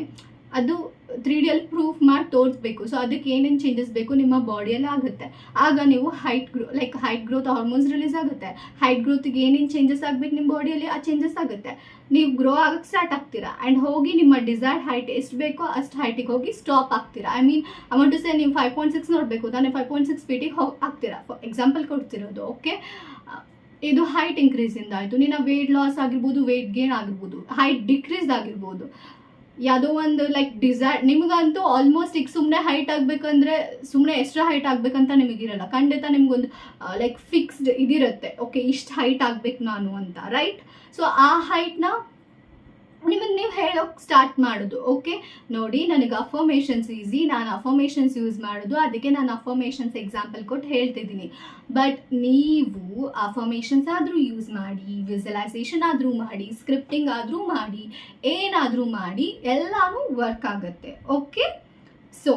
ಅದು ತ್ರೀ ಡಿಯಲ್ಲಿ ಪ್ರೂಫ್ ಮಾಡಿ ತೋರಿಸ್ಬೇಕು. ಸೊ ಅದಕ್ಕೆ ಏನೇನು ಚೇಂಜಸ್ ಬೇಕು ನಿಮ್ಮ ಬಾಡಿಯಲ್ಲಿ ಆಗುತ್ತೆ. ಆಗ ನೀವು height grow like height growth hormones release ಆಗುತ್ತೆ. ಹೈಟ್ ಗ್ರೋತ್ಗೆ ಏನೇನು ಚೇಂಜಸ್ ಆಗಬೇಕು ನಿಮ್ಮ ಬಾಡಿಯಲ್ಲಿ ಆ ಚೇಂಜಸ್ ಆಗುತ್ತೆ. ನೀವು ಗ್ರೋ ಆಗಕ್ಕೆ ಸ್ಟಾರ್ಟ್ ಆಗ್ತೀರಾ? ಆ್ಯಂಡ್ ಹೋಗಿ ನಿಮ್ಮ ಡಿಸೈರ್ಡ್ ಹೈಟ್ ಎಷ್ಟು ಬೇಕೋ ಅಷ್ಟು ಹೈಟಿಗೆ ಹೋಗಿ ಸ್ಟಾಪ್ ಆಗ್ತೀರಾ? ಐ ಮೀನ್ ಅಮೌಂಟ್ ಸೇ ನೀವು ಫೈವ್ ಪಾಯಿಂಟ್ ಸಿಕ್ಸ್ ನೋಡಬೇಕು. ತಾನೇ ಫೈವ್ ಪಾಯಿಂಟ್ ಸಿಕ್ಸ್ ಫೀಟಿಗೆ ಹೋಗಿ ಆಗ್ತೀರಾ? ಫಾರ್ ಎಕ್ಸಾಂಪಲ್ ಕೊಡ್ತಿರೋದು ಓಕೆ ಇದು ಹೈಟ್ ಇನ್ಕ್ರೀಸಿಂದ ಆಯಿತು. ನಿನ್ನ ವೆಯ್ಟ್ ಲಾಸ್ ಆಗಿರ್ಬೋದು ವೆಯ್ಟ್ ಗೇನ್ ಆಗಿರ್ಬೋದು ಹೈಟ್ ಡಿಕ್ರೀಸ್ ಆಗಿರ್ಬೋದು. ಯಾವುದೋ ಒಂದು ಲೈಕ್ ಡಿಸೈರ್ ನಿಮಗಂತೂ ಆಲ್ಮೋಸ್ಟ್ ಈಗ ಸುಮ್ಮನೆ ಹೈಟ್ ಆಗಬೇಕಂದ್ರೆ ಸುಮ್ಮನೆ ಎಕ್ಸ್ಟ್ರಾ ಹೈಟ್ ಆಗಬೇಕಂತ ನಿಮಗಿರಲ್ಲ. ಖಂಡಿತ ನಿಮಗೊಂದು ಲೈಕ್ ಫಿಕ್ಸ್ಡ್ ಇದಿರುತ್ತೆ. ಓಕೆ ಇಷ್ಟು ಹೈಟ್ ಆಗಬೇಕು ನಾನು ಅಂತ ರೈಟ್ ಸೊ ಆ ಹೈಟ್ನ ನಿಮಗೆ ನೀವು ಹೇಳೋಕೆ ಸ್ಟಾರ್ಟ್ ಮಾಡೋದು ಓಕೆ ನೋಡಿ, ನನಗೆ ಅಫರ್ಮೇಷನ್ಸ್ ಈಸಿ ನಾನು ಅಫರ್ಮೇಷನ್ಸ್ ಯೂಸ್ ಮಾಡೋದು, ಅದಕ್ಕೆ ನಾನು ಅಫರ್ಮೇಷನ್ಸ್ ಎಕ್ಸಾಂಪಲ್ ಕೊಟ್ಟು ಹೇಳ್ತಿದ್ದೀನಿ. ಬಟ್ ನೀವು ಅಫರ್ಮೇಷನ್ಸ್ ಆದರೂ ಯೂಸ್ ಮಾಡಿ ವಿಸಲೈಸೇಷನ್ ಆದರೂ ಮಾಡಿ ಸ್ಕ್ರಿಪ್ಟಿಂಗ್ ಆದರೂ ಮಾಡಿ, ಏನಾದರೂ ಮಾಡಿ, ಎಲ್ಲನೂ ವರ್ಕ್ ಆಗುತ್ತೆ ಓಕೆ ಸೊ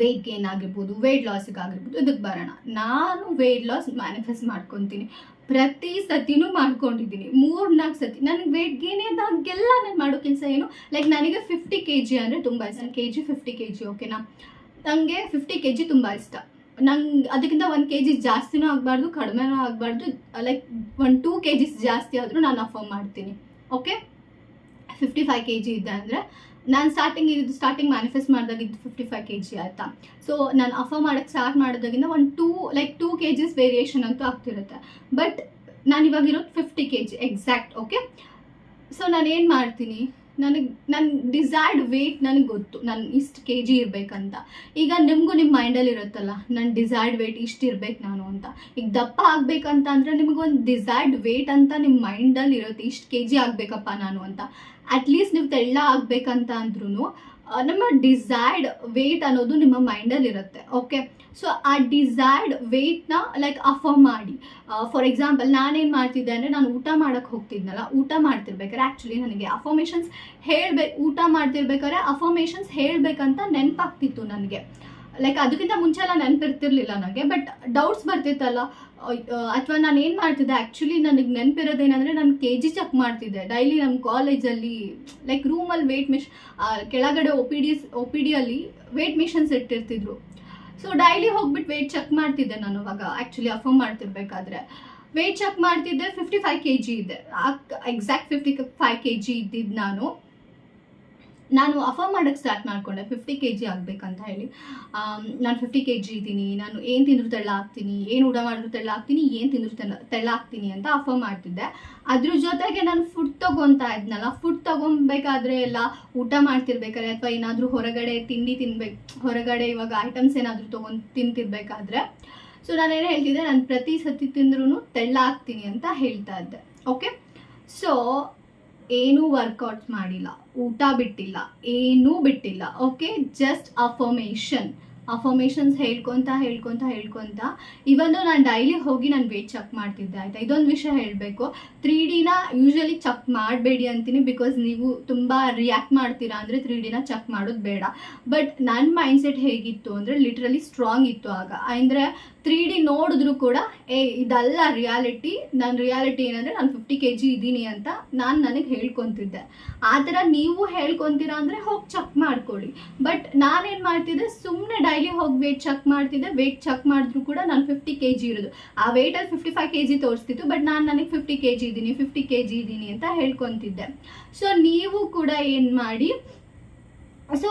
ವೆಯ್ಟ್ ಗೇನ್ ಆಗಿರ್ಬೋದು ವೆಯ್ಟ್ ಲಾಸಿಗೆ ಆಗಿರ್ಬೋದು ಇದಕ್ಕೆ ಬರೋಣ. ನಾನು ವೆಯ್ಟ್ ಲಾಸ್ ಮ್ಯಾನಿಫೆಸ್ಟ್ ಮಾಡ್ಕೊತೀನಿ. ಪ್ರತಿ ಸತಿನೂ ಮಾಡ್ಕೊಂಡಿದ್ದೀನಿ. ಮೂರು ನಾಲ್ಕು ಸತಿ. ನನಗೆ ವೇಟ್ ಗೇನ್ ಆದಾಗೆಲ್ಲ ನಾನು ಮಾಡೋ ಕೆಲಸ ಏನು? ಲೈಕ್ ನನಗೆ ಫಿಫ್ಟಿ ಕೆ ಜಿ ಅಂದರೆ ತುಂಬ ಇಷ್ಟ. K G fifty K G ಓಕೆನಾ ನನಗೆ ಫಿಫ್ಟಿ ಕೆ ಜಿ ತುಂಬ ಇಷ್ಟ. ನಂಗೆ ಅದಕ್ಕಿಂತ ಒಂದು ಕೆ ಜಿ ಜಾಸ್ತಿನೂ ಆಗಬಾರ್ದು, ಕಡಿಮೆನೂ ಆಗಬಾರ್ದು. ಲೈಕ್ ಒಂದು ಟೂ ಕೆ ಜಿಸ್ ಜಾಸ್ತಿ ಆದರೂ ನಾನು ಅಫರ್ಮ್ ಮಾಡ್ತೀನಿ. Okay fifty five K G ಇದೆ ಅಂದರೆ ನಾನು ಸ್ಟಾರ್ಟಿಂಗ್ ಇದು ಸ್ಟಾರ್ಟಿಂಗ್ ಮ್ಯಾನಿಫೆಸ್ಟ್ ಮಾಡಿದಾಗ ಇದು ಫಿಫ್ಟಿ ಫೈವ್ ಕೆ ಜಿ ಆಯಿತಾ? ಸೊ ನಾನು ಅಫರ್ ಮಾಡೋಕ್ಕೆ ಸ್ಟಾರ್ಟ್ ಮಾಡೋದಾಗಿಂದ ಒಂದು two like two K Gs variation ಅಂತೂ ಆಗ್ತಿರುತ್ತೆ. ಬಟ್ ನಾನು ಇವಾಗ ಇರೋದು fifty K G exact okay so ನಾನು ಏನು ಮಾಡ್ತೀನಿ? ನನಗೆ ನನ್ನ ಡಿಸೈರ್ಡ್ ವೆಯ್ಟ್ ನನಗೆ ಗೊತ್ತು. ನಾನು ಇಷ್ಟು ಕೆ ಜಿ ಇರಬೇಕಂತ. ಈಗ ನಿಮಗೂ ನಿಮ್ಮ ಮೈಂಡಲ್ಲಿ ಇರುತ್ತಲ್ಲ ನನ್ನ ಡಿಸೈರ್ಡ್ ವೆಯ್ಟ್ ಇಷ್ಟು ಇರ್ಬೇಕು ನಾನು ಅಂತ. ಈಗ ದಪ್ಪ ಆಗಬೇಕಂತ ಅಂದರೆ ನಿಮಗೊಂದು ಡಿಸೈರ್ಡ್ ವೆಯ್ಟ್ ಅಂತ ನಿಮ್ಮ ಮೈಂಡಲ್ಲಿ ಇರುತ್ತೆ. ಇಷ್ಟು ಕೆ ಜಿ ಆಗಬೇಕಪ್ಪ ನಾನು ಅಂತ. ಅಟ್ಲೀಸ್ಟ್ ನೀವು ತೆಳ್ಳ ಆಗ್ಬೇಕಂತ ಅಂದ್ರೂ ನಮ್ಮ ಡಿಸೈರ್ಡ್ ವೆಯ್ಟ್ ಅನ್ನೋದು ನಿಮ್ಮ ಮೈಂಡಲ್ಲಿ ಇರುತ್ತೆ ಓಕೆ ಸೊ ಆ ಡಿಸೈರ್ಡ್ ವೆಯ್ಟ್ನ ಲೈಕ್ ಅಫರ್ ಮಾಡಿ. ಫಾರ್ ಎಕ್ಸಾಂಪಲ್ ನಾನೇನು ಮಾಡ್ತಿದ್ದೆ ಅಂದರೆ ನಾನು ಊಟ ಮಾಡೋಕ್ಕೆ ಹೋಗ್ತಿದ್ನಲ್ಲ, ಊಟ ಮಾಡ್ತಿರ್ಬೇಕಾದ್ರೆ ಆ್ಯಕ್ಚುಲಿ ನನಗೆ ಅಫರ್ಮೇಷನ್ಸ್ ಹೇಳ್ಬೇಕು ಊಟ ಮಾಡ್ತಿರ್ಬೇಕಾದ್ರೆ ಅಫರ್ಮೇಷನ್ಸ್ ಹೇಳಬೇಕಂತ ನೆನಪಾಗ್ತಿತ್ತು ನನಗೆ. ಲೈಕ್ ಅದಕ್ಕಿಂತ ಮುಂಚೆ ಎಲ್ಲ ನೆನಪಿರ್ತಿರ್ಲಿಲ್ಲ ನನಗೆ ಬಟ್ ಡೌಟ್ಸ್ ಬರ್ತಿತ್ತಲ್ಲ. ಅಥವಾ ನಾನು ಏನು ಮಾಡ್ತಿದ್ದೆ? ಆ್ಯಕ್ಚುಲಿ ನನಗೆ ನೆನಪಿರೋದೇನೆಂದರೆ ನಾನು ಕೆ ಜಿ ಚೆಕ್ ಮಾಡ್ತಿದ್ದೆ. ಡೈಲಿ ನಮ್ಮ ಕಾಲೇಜಲ್ಲಿ ಲೈಕ್ ರೂಮಲ್ಲಿ ವೆಯ್ಟ್ ಮಿಷ್ ಕೆಳಗಡೆ O P D O P ಡಿಯಲ್ಲಿ weight machines ಇಟ್ಟಿರ್ತಿದ್ರು. ಸೊ ಡೈಲಿ ಹೋಗ್ಬಿಟ್ಟು ವೆಯ್ಟ್ ಚೆಕ್ ಮಾಡ್ತಿದ್ದೆ ನಾನು ಅವಾಗ. ಆ್ಯಕ್ಚುಲಿ ಅಫರ್ಮ್ ಮಾಡ್ತಿರ್ಬೇಕಾದ್ರೆ. ವೆಯ್ಟ್ ಚೆಕ್ ಮಾಡ್ತಿದ್ದೆ ಫಿಫ್ಟಿ ಫೈವ್ ಕೆ ಜಿ ಇದೆ. Exact fifty five K G ಇದ್ದಿದ್ದು ನಾನು. ನಾನು ಅಫರ್ ಮಾಡೋಕ್ಕೆ ಸ್ಟಾರ್ಟ್ ಮಾಡಿಕೊಂಡೆ. ಫಿಫ್ಟಿ ಕೆ ಜಿ ಆಗಬೇಕಂತ ಹೇಳಿ. ನಾನು ಫಿಫ್ಟಿ ಕೆ ಜಿ ಇದ್ದೀನಿ, ನಾನು ಏನು ತಿಂದರೂ ತೆಳ್ಳ ಆಗ್ತೀನಿ, ಏನು ಊಟ ಮಾಡಿದ್ರು ತೆಳ್ಳ ಆಗ್ತೀನಿ, ಏನು ತಿಂದರೂ ತೆಳ್ಳ ಆಗ್ತೀನಿ ಅಂತ ಅಫರ್ ಮಾಡ್ತಿದ್ದೆ. ಅದ್ರ ಜೊತೆಗೆ ನಾನು ಫುಡ್ ತೊಗೊತಾ ಇದ್ನಲ್ಲ ಫುಡ್ ತೊಗೊಬೇಕಾದ್ರೆ ಎಲ್ಲ ಊಟ ಮಾಡ್ತಿರ್ಬೇಕಾದ್ರೆ ಅಥವಾ ಏನಾದರೂ ಹೊರಗಡೆ ತಿಂಡಿ ತಿನ್ಬೇಕು, ಹೊರಗಡೆ ಇವಾಗ ಐಟಮ್ಸ್ ಏನಾದರೂ ತೊಗೊಂಡು ತಿಂತಿರ್ಬೇಕಾದ್ರೆ. ಸೊ ನಾನೇನು ಹೇಳ್ತಿದ್ದೆ, ನಾನು ಪ್ರತಿ ಸತಿ ತಿಂದ್ರೂ ತೆಳ್ಳ ಆಗ್ತೀನಿ ಅಂತ ಹೇಳ್ತಾ ಇದ್ದೆ. ಓಕೆ ಸೊ ಏನೂ ವರ್ಕೌಟ್ ಮಾಡಿಲ್ಲ, ಊಟ ಬಿಟ್ಟಿಲ್ಲ, ಏನೂ ಬಿಟ್ಟಿಲ್ಲ. ಓಕೆ ಜಸ್ಟ್ ಅಫರ್ಮೇಷನ್ ಅಫರ್ಮೇಷನ್ಸ್ ಹೇಳ್ಕೊತ ಹೇಳ್ಕೊತ ಹೇಳ್ಕೊತ. ಇವನು ನಾನು ಡೈಲಿ ಹೋಗಿ ನಾನು ವೇಟ್ ಚೆಕ್ ಮಾಡ್ತಿದ್ದೆ, ಆಯಿತಾ? ಇದೊಂದು ವಿಷಯ ಹೇಳಬೇಕು. ತ್ರೀ ಡಿನ ಯೂಶಲಿ ಚೆಕ್ ಮಾಡಬೇಡಿ ಅಂತೀನಿ ಬಿಕಾಸ್ ನೀವು ತುಂಬ ರಿಯಾಕ್ಟ್ ಮಾಡ್ತೀರಾ ಅಂದರೆ ತ್ರೀ ಡಿನ ಚೆಕ್ ಮಾಡೋದು ಬೇಡ. ಬಟ್ ನನ್ನ ಮೈಂಡ್ಸೆಟ್ ಹೇಗಿತ್ತು ಅಂದರೆ ಲಿಟ್ರಲಿ ಸ್ಟ್ರಾಂಗ್ ಇತ್ತು ಆಗ. ಅಂದರೆ ತ್ರೀ ಡಿ ನೋಡಿದ್ರು ಕೂಡ, ಏ, ಇದಲ್ಲ ರಿಯಾಲಿಟಿ ನನ್ನ ರಿಯಾಲಿಟಿ ಏನಂದರೆ ನಾನು ಫಿಫ್ಟಿ ಕೆ ಜಿ ಇದ್ದೀನಿ ಅಂತ ನಾನು ನನಗೆ ಹೇಳ್ಕೊತಿದ್ದೆ. ಆ ಥರ ನೀವು ಹೇಳ್ಕೊತೀರಾ ಅಂದರೆ ಹೋಗಿ ಚೆಕ್ ಮಾಡ್ಕೊಳ್ಳಿ. ಬಟ್ ನಾನೇನು ಮಾಡ್ತಿದ್ದೆ ಸುಮ್ಮನೆ ಡೈಲಿ ಹೋಗಿ ವೇಟ್ ಚೆಕ್ ಮಾಡ್ತಿದ್ದೆ. ವೇಟ್ ಚೆಕ್ ಮಾಡಿದ್ರು ಕೂಡ ನಾನು ಫಿಫ್ಟಿ ಕೆ ಜಿ ಇರೋದು. ಆ ವೇಟಲ್ಲಿ ಫಿಫ್ಟಿ ಫೈವ್ ಕೆ ಜಿ ತೋರಿಸ್ತಿತ್ತು ಬಟ್ ನಾನು ನನಗೆ ಫಿಫ್ಟಿ ಕೆ ಜಿ ಇದ್ದೀನಿ ಫಿಫ್ಟಿ ಕೆ ಜಿ ಇದ್ದೀನಿ ಅಂತ ಹೇಳ್ಕೊತಿದ್ದೆ. ಸೊ ನೀವು ಕೂಡ ಏನು ಮಾಡಿ ಸೊ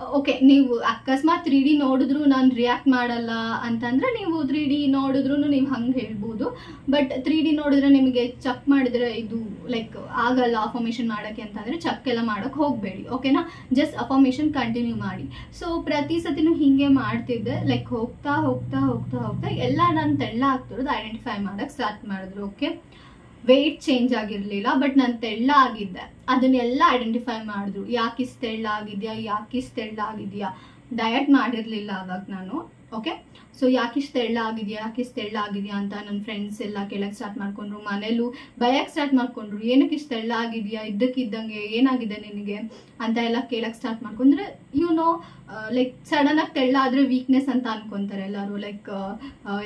ಓಕೆ ನೀವು ಅಕಸ್ಮಾತ್ ತ್ರೀ ಡಿ ನೋಡಿದ್ರು ನಾನು ರಿಯಾಕ್ಟ್ ಮಾಡಲ್ಲ ಅಂತಂದ್ರೆ ನೀವು ತ್ರೀ ಡಿ ನೋಡಿದ್ರು ನೀವು ಹಂಗೆ ಹೇಳ್ಬೋದು. ಬಟ್ ತ್ರೀ ಡಿ ನೋಡಿದ್ರೆ ನಿಮಗೆ ಚಕ್ ಮಾಡಿದ್ರೆ ಇದು ಲೈಕ್ ಆಗಲ್ಲ ಅಫರ್ಮೇಷನ್ ಮಾಡೋಕ್ಕೆ ಅಂತಂದರೆ ಚಕ್ ಎಲ್ಲ ಮಾಡೋಕ್ಕೆ ಹೋಗಬೇಡಿ ಓಕೆನಾ ಜಸ್ಟ್ ಅಫರ್ಮೇಷನ್ ಕಂಟಿನ್ಯೂ ಮಾಡಿ. ಸೊ ಪ್ರತಿ ಸತಿನೂ ಹೀಗೆ ಮಾಡ್ತಿದ್ದೆ ಲೈಕ್ ಹೋಗ್ತಾ ಹೋಗ್ತಾ ಹೋಗ್ತಾ ಹೋಗ್ತಾ ಎಲ್ಲ ನಾನು ತೆಳ್ಳ ಆಗ್ತಿರೋದು ಐಡೆಂಟಿಫೈ ಮಾಡೋಕ್ಕೆ ಸ್ಟಾರ್ಟ್ ಮಾಡಿದ್ರು ಓಕೆ ವೆಯ್ಟ್ ಚೇಂಜ್ ಆಗಿರಲಿಲ್ಲ ಬಟ್ ನಾನು ತೆಳ್ಳ ಆಗಿದ್ದೆ. ಅದನ್ನೆಲ್ಲ ಐಡೆಂಟಿಫೈ ಮಾಡಿದ್ರು. ಯಾಕೆ ತೆಳ್ಳ ಆಗಿದೆಯಾ, ಯಾಕೆ ತೆಳ್ಳ ಆಗಿದೆಯಾ? ಡಯಟ್ ಮಾಡಿರಲಿಲ್ಲ ಅವಾಗ ನಾನು ಓಕೆ ಸೊ ಯಾಕಿಷ್ಟು ತೆಳ್ಳ ಆಗಿದೆಯಾ? ಯಾಕಿಷ್ಟು ತೆಳ್ಳ ಆಗಿದೆಯಾ ಅಂತ ನನ್ನ ಫ್ರೆಂಡ್ಸ್ ಎಲ್ಲ ಕೇಳಕ್ಕೆ ಸ್ಟಾರ್ಟ್ ಮಾಡ್ಕೊಂಡ್ರು. ಮನೇಲೂ ಭಯಕ್ಕೆ ಸ್ಟಾರ್ಟ್ ಮಾಡ್ಕೊಂಡ್ರು. ಏನಕ್ಕೆ ಇಷ್ಟು ತೆಳ್ಳ ಆಗಿದೆಯಾ? ಇದ್ದಕ್ಕಿದ್ದಂಗೆ ಏನಾಗಿದೆ ನಿನಗೆ? ಅಂತ ಎಲ್ಲ ಕೇಳಕ್ಕೆ ಸ್ಟಾರ್ಟ್ ಮಾಡ್ಕೊಂಡ್ರೆ ಯು ನೋ ಲೈಕ್ ಸಡನ್ನಾಗಿ ತೆಳ್ಳ ಆದರೆ ವೀಕ್ನೆಸ್ ಅಂತ ಅನ್ಕೊಂತಾರೆ ಎಲ್ಲರೂ. ಲೈಕ್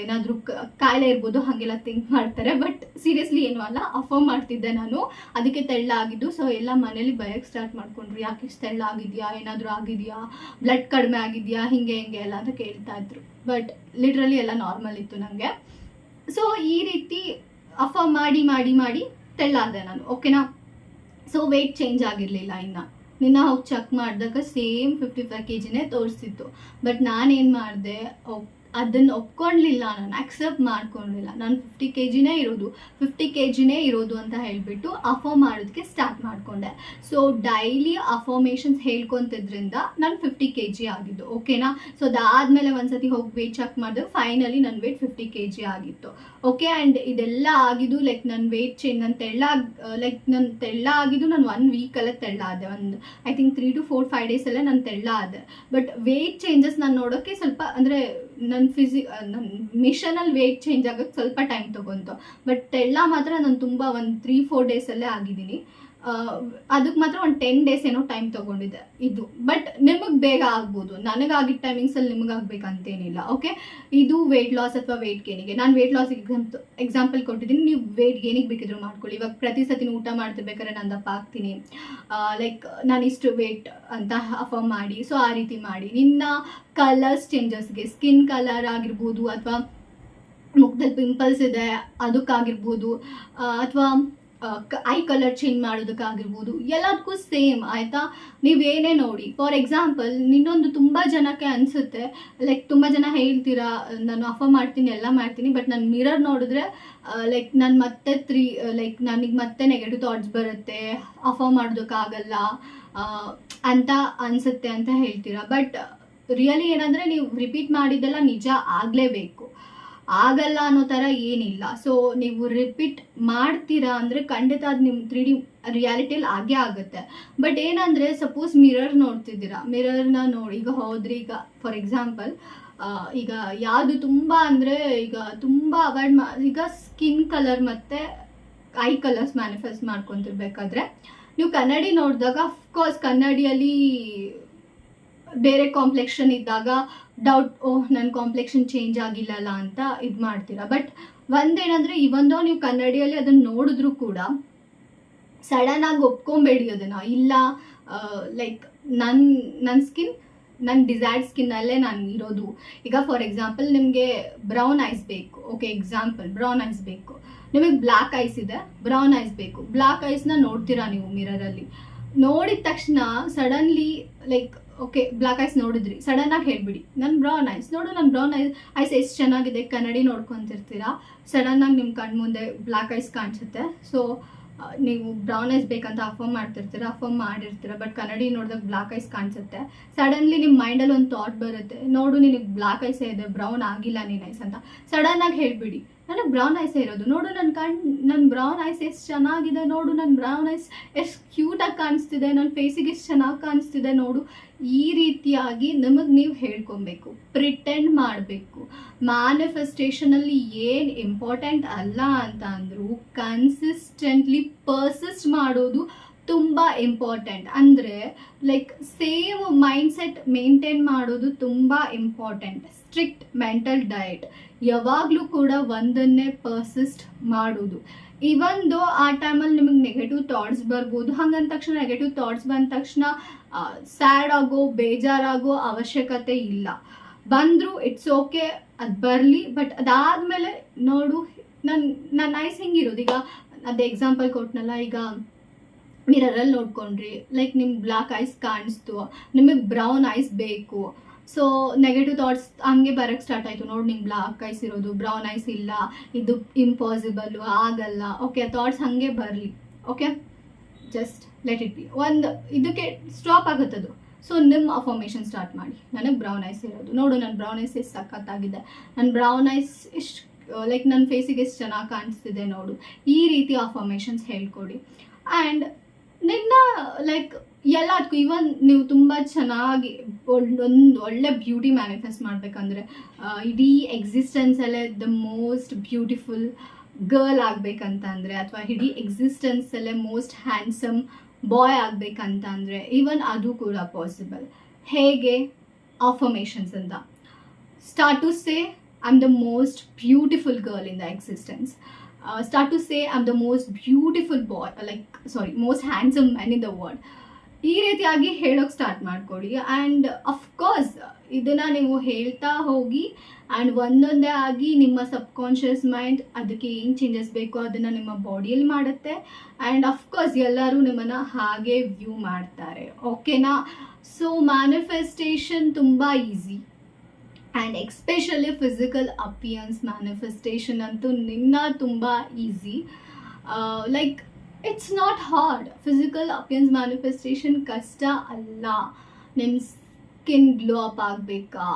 ಏನಾದರೂ ಕಾಯಿಲೆ ಇರ್ಬೋದು, ಹಾಗೆಲ್ಲ ಥಿಂಕ್ ಮಾಡ್ತಾರೆ. ಬಟ್ ಸೀರಿಯಸ್ಲಿ ಏನು ಅಲ್ಲ ಅಫರ್ಮ್ ಮಾಡ್ತಿದ್ದೆ ನಾನು. ಅದಕ್ಕೆ ತೆಳ್ಳ ಆಗಿದ್ದು. ಸೊ ಎಲ್ಲ ಮನೇಲಿ ಭಯಕ್ಕೆ ಸ್ಟಾರ್ಟ್ ಮಾಡ್ಕೊಂಡ್ರು. ಯಾಕೆ ಇಷ್ಟು ತೆಳ್ಳ ಆಗಿದೆಯಾ? ಏನಾದರೂ ಆಗಿದೆಯಾ? ಬ್ಲಡ್ ಕಡಿಮೆ ಆಗಿದೆಯಾ? ಹಿಂಗೆ ಹಿಂಗೆ ಎಲ್ಲ ಅಂತ ಕೇಳ್ತಾ ಇದ್ರು. ಬಟ್ ಲಿಟ್ರಲಿ ಎಲ್ಲ ನಾರ್ಮಲ್ ಇತ್ತು ನನಗೆ ಸೊ ಈ ರೀತಿ ಅಫರ್ಮ್ ಮಾಡಿ ಮಾಡಿ ಮಾಡಿ ತೆಳ್ಳಾದೆ ನಾನು ಓಕೆನಾ ಸೊ ವೆಯ್ಟ್ ಚೇಂಜ್ ಆಗಿರಲಿಲ್ಲ ಇನ್ನು. ನಿನ್ನ ಹೋಗಿ ಚೆಕ್ ಮಾಡಿದಾಗ ಸೇಮ್ ಫಿಫ್ಟಿ ಫೈವ್ ಕೆ ಜಿನೇ ತೋರಿಸ್ತಿತ್ತು ಬಟ್ ನಾನೇನು ಮಾಡಿದೆ ಅದನ್ನು ಒಪ್ಕೊಂಡ್ಲಿಲ್ಲ ನಾನು ಅಕ್ಸೆಪ್ಟ್ ಮಾಡ್ಕೊಂಡಿಲ್ಲ. ನಾನು ಫಿಫ್ಟಿ ಕೆ ಜಿನೇ ಇರೋದು ಫಿಫ್ಟಿ ಕೆ ಜಿನೇ ಇರೋದು ಅಂತ ಹೇಳಿಬಿಟ್ಟು ಅಫರ್ಮ್ ಮಾಡೋದಕ್ಕೆ ಸ್ಟಾರ್ಟ್ ಮಾಡಿಕೊಂಡೆ. ಸೊ ಡೈಲಿ ಅಫರ್ಮೇಷನ್ಸ್ ಹೇಳ್ಕೊತಿದ್ರಿಂದ ನಾನು ಫಿಫ್ಟಿ ಕೆ ಜಿ ಆಗಿದ್ದು ಓಕೆನಾ ಸೊ ಅದಾದಮೇಲೆ ಒಂದ್ಸತಿ ಹೋಗಿ ವೇಟ್ ಚೆಕ್ ಮಾಡಿದ್ರೆ ಫೈನಲಿ ನನ್ನ ವೇಟ್ ಫಿಫ್ಟಿ ಕೆ ಜಿ ಆಗಿತ್ತು. ಓಕೆ ಆ್ಯಂಡ್ ಇದೆಲ್ಲ ಆಗಿದ್ದು ಲೈಕ್ ನನ್ನ ವೇಟ್ ಚೇಂಜ್ ನನ್ನ ತೆಳ್ಳ ಲೈಕ್ ನನ್ನ ತೆಳ್ಳ ಆಗಿದ್ದು ನಾನು ಒನ್ ವೀಕಲ್ಲೇ ತೆಳ್ಳ ಆದೆ. ಒಂದು I think three to four five ಡೇಸಲ್ಲೇ ನಾನು ತೆಳ್ಳ ಆದೆ. ಬಟ್ ವೇಟ್ ಚೇಂಜಸ್ ನಾನು ನೋಡೋಕ್ಕೆ ಸ್ವಲ್ಪ, ಅಂದರೆ ನನ್ನ ಫಿಸಿ ನನ್ನ ಮಿಷನಲ್ಲಿ ವೇಟ್ ಚೇಂಜ್ ಆಗೋಕ್ಕೆ ಸ್ವಲ್ಪ ಟೈಮ್ ತೊಗೊಂತು. ಬಟ್ ಎಲ್ಲ ಮಾತ್ರ ನಾನು ತುಂಬ ಒಂದು ತ್ರೀ ಫೋರ್ ಡೇಸಲ್ಲೇ ಆಗಿದ್ದೀನಿ. ಅದಕ್ಕೆ ಮಾತ್ರ ಒಂದು ಟೆನ್ ಡೇಸ್ ಏನೋ ಟೈಮ್ ತೊಗೊಂಡಿದ್ದೆ ಇದು. ಬಟ್ ನಿಮಗೆ ಬೇಗ ಆಗ್ಬೋದು. ನನಗಾಗಿದ್ದ ಟೈಮಿಂಗ್ಸಲ್ಲಿ ನಿಮಗೆ ಆಗಬೇಕಂತೇನಿಲ್ಲ. ಓಕೆ ಇದು ವೆಯ್ಟ್ ಲಾಸ್ ಅಥವಾ ವೆಯ್ಟ್ ಗೇನಿಗೆ ನಾನು ವೆಯ್ಟ್ ಲಾಸ್ ಎಕ್ಸಾಂಪ್ ಎಕ್ಸಾಂಪಲ್ ಕೊಟ್ಟಿದ್ದೀನಿ. ನೀವು ವೆಯ್ಟ್ ಗೇನಿಗೆ ಬೇಕಿದ್ರು ಮಾಡ್ಕೊಳ್ಳಿ. ಇವಾಗ ಪ್ರತಿ ಸತಿ ಊಟ ಮಾಡ್ತಿರ್ಬೇಕಾದ್ರೆ ನಾನು ದಪ್ಪ ಆಗ್ತೀನಿ. ಲೈಕ್ ನಾನು ಇಷ್ಟು ವೆಯ್ಟ್ ಅಂತ ಅಫರ್ಮ್ ಮಾಡಿ. ಸೊ ಆ ರೀತಿ ಮಾಡಿ. ನಿನ್ನ ಕಲರ್ಸ್ ಚೇಂಜಸ್ಗೆ ಸ್ಕಿನ್ ಕಲರ್ ಆಗಿರ್ಬೋದು ಅಥವಾ ಮುಖದಲ್ಲಿ ಪಿಂಪಲ್ಸ್ ಇದೆ, ಅದಕ್ಕಾಗಿರ್ಬೋದು. ಅಥವಾ ಐ ಕಲರ್ ಚೇಂಜ್ ಮಾಡೋದಕ್ಕಾಗಿರ್ಬೋದು, ಎಲ್ಲದಕ್ಕೂ ಸೇಮ್ ಆಯಿತಾ? ನೀವೇನೇ ನೋಡಿ ಫಾರ್ ಎಕ್ಸಾಂಪಲ್ ನಿನ್ನೊಂದು ತುಂಬ ಜನಕ್ಕೆ ಅನಿಸುತ್ತೆ ಲೈಕ್ ತುಂಬ ಜನ ಹೇಳ್ತೀರಾ, ನಾನು ಅಫ ಮಾಡ್ತೀನಿ, ಎಲ್ಲ ಮಾಡ್ತೀನಿ ಬಟ್ ನಾನು ಮಿರರ್ ನೋಡಿದ್ರೆ ಲೈಕ್ ನಾನು ಮತ್ತೆ ತ್ರೀ ಲೈಕ್ ನನಗೆ ಮತ್ತೆ ನೆಗೆಟಿವ್ ಥಾಟ್ಸ್ ಬರುತ್ತೆ ಅಫ ಮಾಡೋದಕ್ಕಾಗಲ್ಲ ಅಂತ ಅನಿಸುತ್ತೆ ಅಂತ ಹೇಳ್ತೀರಾ? ಬಟ್ ರಿಯಲಿ ಏನಂದರೆ, ನೀವು ರಿಪೀಟ್ ಮಾಡಿದ್ದೆಲ್ಲ ನಿಜ ಆಗಲೇಬೇಕು. ಆಗಲ್ಲ ಅನ್ನೋ ಥರ ಏನಿಲ್ಲ. ಸೊ ನೀವು ರಿಪೀಟ್ ಮಾಡ್ತೀರಾ ಅಂದರೆ ಖಂಡಿತ ಅದು ನಿಮ್ಮ ತ್ರೀ ಡಿ ರಿಯಾಲಿಟಿಯಲ್ಲಿ ಆಗೇ ಆಗುತ್ತೆ. ಬಟ್ ಏನಂದರೆ ಸಪೋಸ್ ಮಿರರ್ ನೋಡ್ತಿದ್ದೀರಾ. ಮಿರರ್ನ ನೋಡಿ, ಈಗ ಹೋದ್ರಿ ಈಗ ಫಾರ್ ಎಕ್ಸಾಂಪಲ್ ಈಗ ಯಾವುದು ತುಂಬ ಅಂದರೆ, ಈಗ ತುಂಬ ಅವಾಯ್ಡ್ ಮಾ, ಈಗ ಸ್ಕಿನ್ ಕಲರ್ ಮತ್ತು ಐ ಕಲರ್ಸ್ ಮ್ಯಾನಿಫೆಸ್ಟ್ ಮಾಡ್ಕೊತಿರ್ಬೇಕಾದ್ರೆ, ನೀವು ಕನ್ನಡಿ ನೋಡಿದಾಗ ಅಫ್ಕೋರ್ಸ್ ಕನ್ನಡಿಯಲ್ಲಿ ಬೇರೆ ಕಾಂಪ್ಲೆಕ್ಷನ್ ಇದ್ದಾಗ ಡೌಟ್ ಓಹ್ ನನ್ನ ಕಾಂಪ್ಲೆಕ್ಷನ್ ಚೇಂಜ್ ಆಗಿಲ್ಲಲ್ಲ ಅಂತ ಇದು ಮಾಡ್ತೀರಾ? ಬಟ್ ಒಂದೇನಂದರೆ ಇವೊಂದೋ ನೀವು ಕನ್ನಡಿಯಲ್ಲಿ ಅದನ್ನು ನೋಡಿದ್ರು ಕೂಡ ಸಡನ್ ಆಗಿ ಒಪ್ಕೊಂಬೇಡಿ ಅದನ್ನು. ಇಲ್ಲ ಲೈಕ್ ನನ್ನ ನನ್ನ ಸ್ಕಿನ್ ನನ್ನ ಡಿಸೈರ್ಡ್ ಸ್ಕಿನ್ನಲ್ಲೇ ನಾನು ಇರೋದು. ಈಗ ಫಾರ್ ಎಕ್ಸಾಂಪಲ್ ನಿಮಗೆ ಬ್ರೌನ್ ಐಸ್ ಬೇಕು. ಓಕೆ ಎಕ್ಸಾಂಪಲ್ ಬ್ರೌನ್ ಐಸ್ ಬೇಕು. ನಿಮಗೆ ಬ್ಲ್ಯಾಕ್ ಐಸ್ ಇದೆ ಬ್ರೌನ್ ಐಸ್ ಬೇಕು. ಬ್ಲ್ಯಾಕ್ ಐಸ್ನ ನೋಡ್ತೀರಾ ನೀವು ಮಿರರಲ್ಲಿ ನೋಡಿದ ತಕ್ಷಣ suddenly like okay black eyes ನೋಡಿದ್ರಿ. ಸಡನ್ ಆಗಿ ಹೇಳ್ಬಿಡಿ. ನನ್ನ ಬ್ರೌನ್ ಐಸ್ ನೋಡು ನನ್ನ ಬ್ರೌನ್ ಐಸ್ ಐಸ್ ಎಷ್ಟು ಚೆನ್ನಾಗಿದೆ, ಕನ್ನಡಿ ನೋಡ್ಕೊತಿರ್ತೀರಾ? ಸಡನ್ ಆಗಿ ನಿಮ್ಮ ಕಣ್ಣು ಮುಂದೆ ಬ್ಲ್ಯಾಕ್ ಐಸ್ ಕಾಣಿಸುತ್ತೆ. ಸೊ ನೀವು ಬ್ರೌನ್ ಐಸ್ ಬೇಕಂತ ಅಫರ್ಮ್ ಮಾಡ್ತಿರ್ತೀರ ಅಫರ್ಮ್ ಮಾಡಿರ್ತೀರ ಬಟ್ ಕನ್ನಡಿ ನೋಡಿದಾಗ ಬ್ಲಾಕ್ ಐಸ್ ಕಾಣಿಸುತ್ತೆ. ಸಡನ್ಲಿ ನಿಮ್ಮ ಮೈಂಡಲ್ಲಿ ಒಂದು ಥಾಟ್ ಬರುತ್ತೆ. ನೋಡು, ನಿನಗೆ ಬ್ಲಾಕ್ ಐಸೇ ಇದೆ ಬ್ರೌನ್ ಆಗಿಲ್ಲ ನೀನು ಐಸ್ ಅಂತ. ಸಡನ್ನಾಗಿ ಹೇಳಿಬಿಡಿ. ನನಗೆ ಬ್ರೌನ್ ಐಸೇ ಇರೋದು. ನೋಡು ನನ್ನ ಕಣ್ ನನ್ನ ಬ್ರೌನ್ ಐಸ್ ಎಷ್ಟು ಚೆನ್ನಾಗಿದೆ ನೋಡು. ನನ್ನ ಬ್ರೌನ್ ಐಸ್ ಎಷ್ಟು ಕ್ಯೂಟಾಗಿ ಕಾಣಿಸ್ತಿದೆ. ನನ್ನ ಫೇಸಿಗೆ ಎಷ್ಟು ಚೆನ್ನಾಗಿ ಕಾಣಿಸ್ತಿದೆ ನೋಡು. ಈ ರೀತಿಯಾಗಿ ನಮಗೆ ನೀವು ಹೇಳ್ಕೊಬೇಕು. ಪ್ರಿಟೆಂಡ್ ಮಾಡಬೇಕು. ಮ್ಯಾನಿಫೆಸ್ಟೇಷನಲ್ಲಿ ಏನು ಇಂಪಾರ್ಟೆಂಟ್ ಅಲ್ಲ ಅಂತ ಅಂದರೂ ಕನ್ಸಿಸ್ಟೆಂಟ್ಲಿ ಪರ್ಸಿಸ್ಟ್ ಮಾಡೋದು ತುಂಬ ಇಂಪಾರ್ಟೆಂಟ್ ಅಂದರೆ ಲೈಕ್ ಸೇಮ್ ಮೈಂಡ್ಸೆಟ್ ಮೇಂಟೈನ್ ಮಾಡೋದು ತುಂಬ ಇಂಪಾರ್ಟೆಂಟ್ ಸ್ಟ್ರಿಕ್ಟ್ ಮೆಂಟಲ್ ಡಯಟ್ ಯಾವಾಗಲೂ ಕೂಡ ಒಂದನ್ನೇ ಪರ್ಸಿಸ್ಟ್ ಮಾಡೋದು ಇವನ್ ದೋ ಆ ಟೈಮಲ್ಲಿ ನಿಮಗೆ ನೆಗೆಟಿವ್ ಥಾಟ್ಸ್ ಬರ್ಬೋದು, ಹಂಗಂದ ತಕ್ಷಣ ನೆಗೆಟಿವ್ ಥಾಟ್ಸ್ ಬಂದ ತಕ್ಷಣ ಸ್ಯಾಡ್ ಆಗೋ, ಬೇಜಾರಾಗೋ ಅವಶ್ಯಕತೆ ಇಲ್ಲ. ಬಂದರೂ ಇಟ್ಸ್ ಓಕೆ ಅದು ಬರಲಿ ಬಟ್ ಅದಾದಮೇಲೆ ನೋಡು ನನ್ನ ನನ್ನ ಐಸ್ ಹೆಂಗಿರೋದು. ಈಗ ಅದು ಎಕ್ಸಾಂಪಲ್ ಕೊಟ್ನಲ್ಲ, ಈಗ ಮಿರರಲ್ಲಿ ನೋಡ್ಕೊಂಡ್ರಿ ಲೈಕ್ ನಿಮ್ಮ ಬ್ಲ್ಯಾಕ್ ಐಸ್ ಕಾಣಿಸ್ತು, ನಿಮಗೆ ಬ್ರೌನ್ ಐಸ್ ಬೇಕು ಸೊ ನೆಗೆಟಿವ್ ಥಾಟ್ಸ್ ಹಂಗೆ ಬರೋಕ್ಕೆ ಸ್ಟಾರ್ಟ್ ಆಯಿತು. ನೋಡಿ ನಿಂಗೆ ಬ್ಲಾಕ್ ಐಸ್ ಇರೋದು ಬ್ರೌನ್ ಐಸ್ ಇಲ್ಲ, ಇದು ಇಂಪಾಸಿಬಲ್ ಆಗಲ್ಲ. ಓಕೆ ಥಾಟ್ಸ್ ಹಂಗೆ ಬರಲಿ. Okay just let it be ಒಂದು, ಇದಕ್ಕೆ ಸ್ಟಾಪ್ ಆಗುತ್ತದು ಸೊ ನಿಮ್ಮ ಅಫಾರ್ಮೇಷನ್ ಸ್ಟಾರ್ಟ್ ಮಾಡಿ. ನನಗೆ ಬ್ರೌನ್ ಐಸ್ ಇರೋದು. ನೋಡು ನನ್ನ ಬ್ರೌನ್ ಐಸ್ ಎಷ್ಟು ಸಖತ್ತಾಗಿದೆ. ನನ್ನ ಬ್ರೌನ್ ಐಸ್ ಎಷ್ಟು ಲೈಕ್ ನನ್ನ ಫೇಸಿಗೆ ಎಷ್ಟು ಚೆನ್ನಾಗಿ ಕಾಣಿಸ್ತಿದೆ ನೋಡು. ಈ ರೀತಿ ಅಫಾರ್ಮೇಷನ್ಸ್ ಹೇಳ್ಕೊಡಿ. ಆ್ಯಂಡ್ ನಿನ್ನ ಲೈಕ್ ಎಲ್ಲದಕ್ಕೂ ಇವನ್ ನೀವು ತುಂಬ ಚೆನ್ನಾಗಿ ಒಂದು ಒಳ್ಳೆ ಬ್ಯೂಟಿ ಮ್ಯಾನಿಫೆಸ್ಟ್ ಮಾಡಬೇಕಂದ್ರೆ ಇಡೀ ಎಕ್ಸಿಸ್ಟೆನ್ಸಲ್ಲೇ ದ ಮೋಸ್ಟ್ ಬ್ಯೂಟಿಫುಲ್ ಗರ್ಲ್ ಆಗ್ಬೇಕಂತ ಅಂದರೆ ಅಥವಾ ಇಡೀ ಎಕ್ಸಿಸ್ಟೆನ್ಸಲ್ಲೇ ಮೋಸ್ಟ್ ಹ್ಯಾಂಡ್ಸಮ್ ಬಾಯ್ ಆಗಬೇಕಂತ ಅಂದರೆ ಈವನ್ ಅದು ಕೂಡ ಪಾಸಿಬಲ್ ಹೇಗೆ? ಅಫರ್ಮೇಷನ್ಸ್ ಅಂತ. Start to say I am the most beautiful girl in the existence start to say I am the most beautiful boy like sorry most handsome man in the world ಈ ರೀತಿಯಾಗಿ ಹೇಳೋಕೆ start ಮಾಡ್ಕೊಳ್ಳಿ and of course ಇದನ್ನು ನೀವು ಹೇಳ್ತಾ ಹೋಗಿ and ಒಂದೊಂದೇ ಆಗಿ ನಿಮ್ಮ ಸಬ್ಕಾನ್ಷಿಯಸ್ ಮೈಂಡ್ ಅದಕ್ಕೆ ಏನು ಚೇಂಜಸ್ ಬೇಕು ಅದನ್ನು ನಿಮ್ಮ ಬಾಡಿಯಲ್ಲಿ ಮಾಡುತ್ತೆ. ಆ್ಯಂಡ್ ಅಫ್ಕೋರ್ಸ್ ಎಲ್ಲರೂ ನಿಮ್ಮನ್ನು ಹಾಗೆ ವ್ಯೂ ಮಾಡ್ತಾರೆ. ಓಕೆನಾ ಸೊ ಮ್ಯಾನಿಫೆಸ್ಟೇಷನ್ ತುಂಬ easy and especially physical appearance manifestation ಅಂತೂ ನಿನ್ನ ತುಂಬ easy like it's not hard physical appearance manifestation ಕಷ್ಟ ಅಲ್ಲ. ನಿಮ್ಮ ಸ್ಕಿನ್ ಗ್ಲೋ ಅಪ್ ಆಗಬೇಕಾ?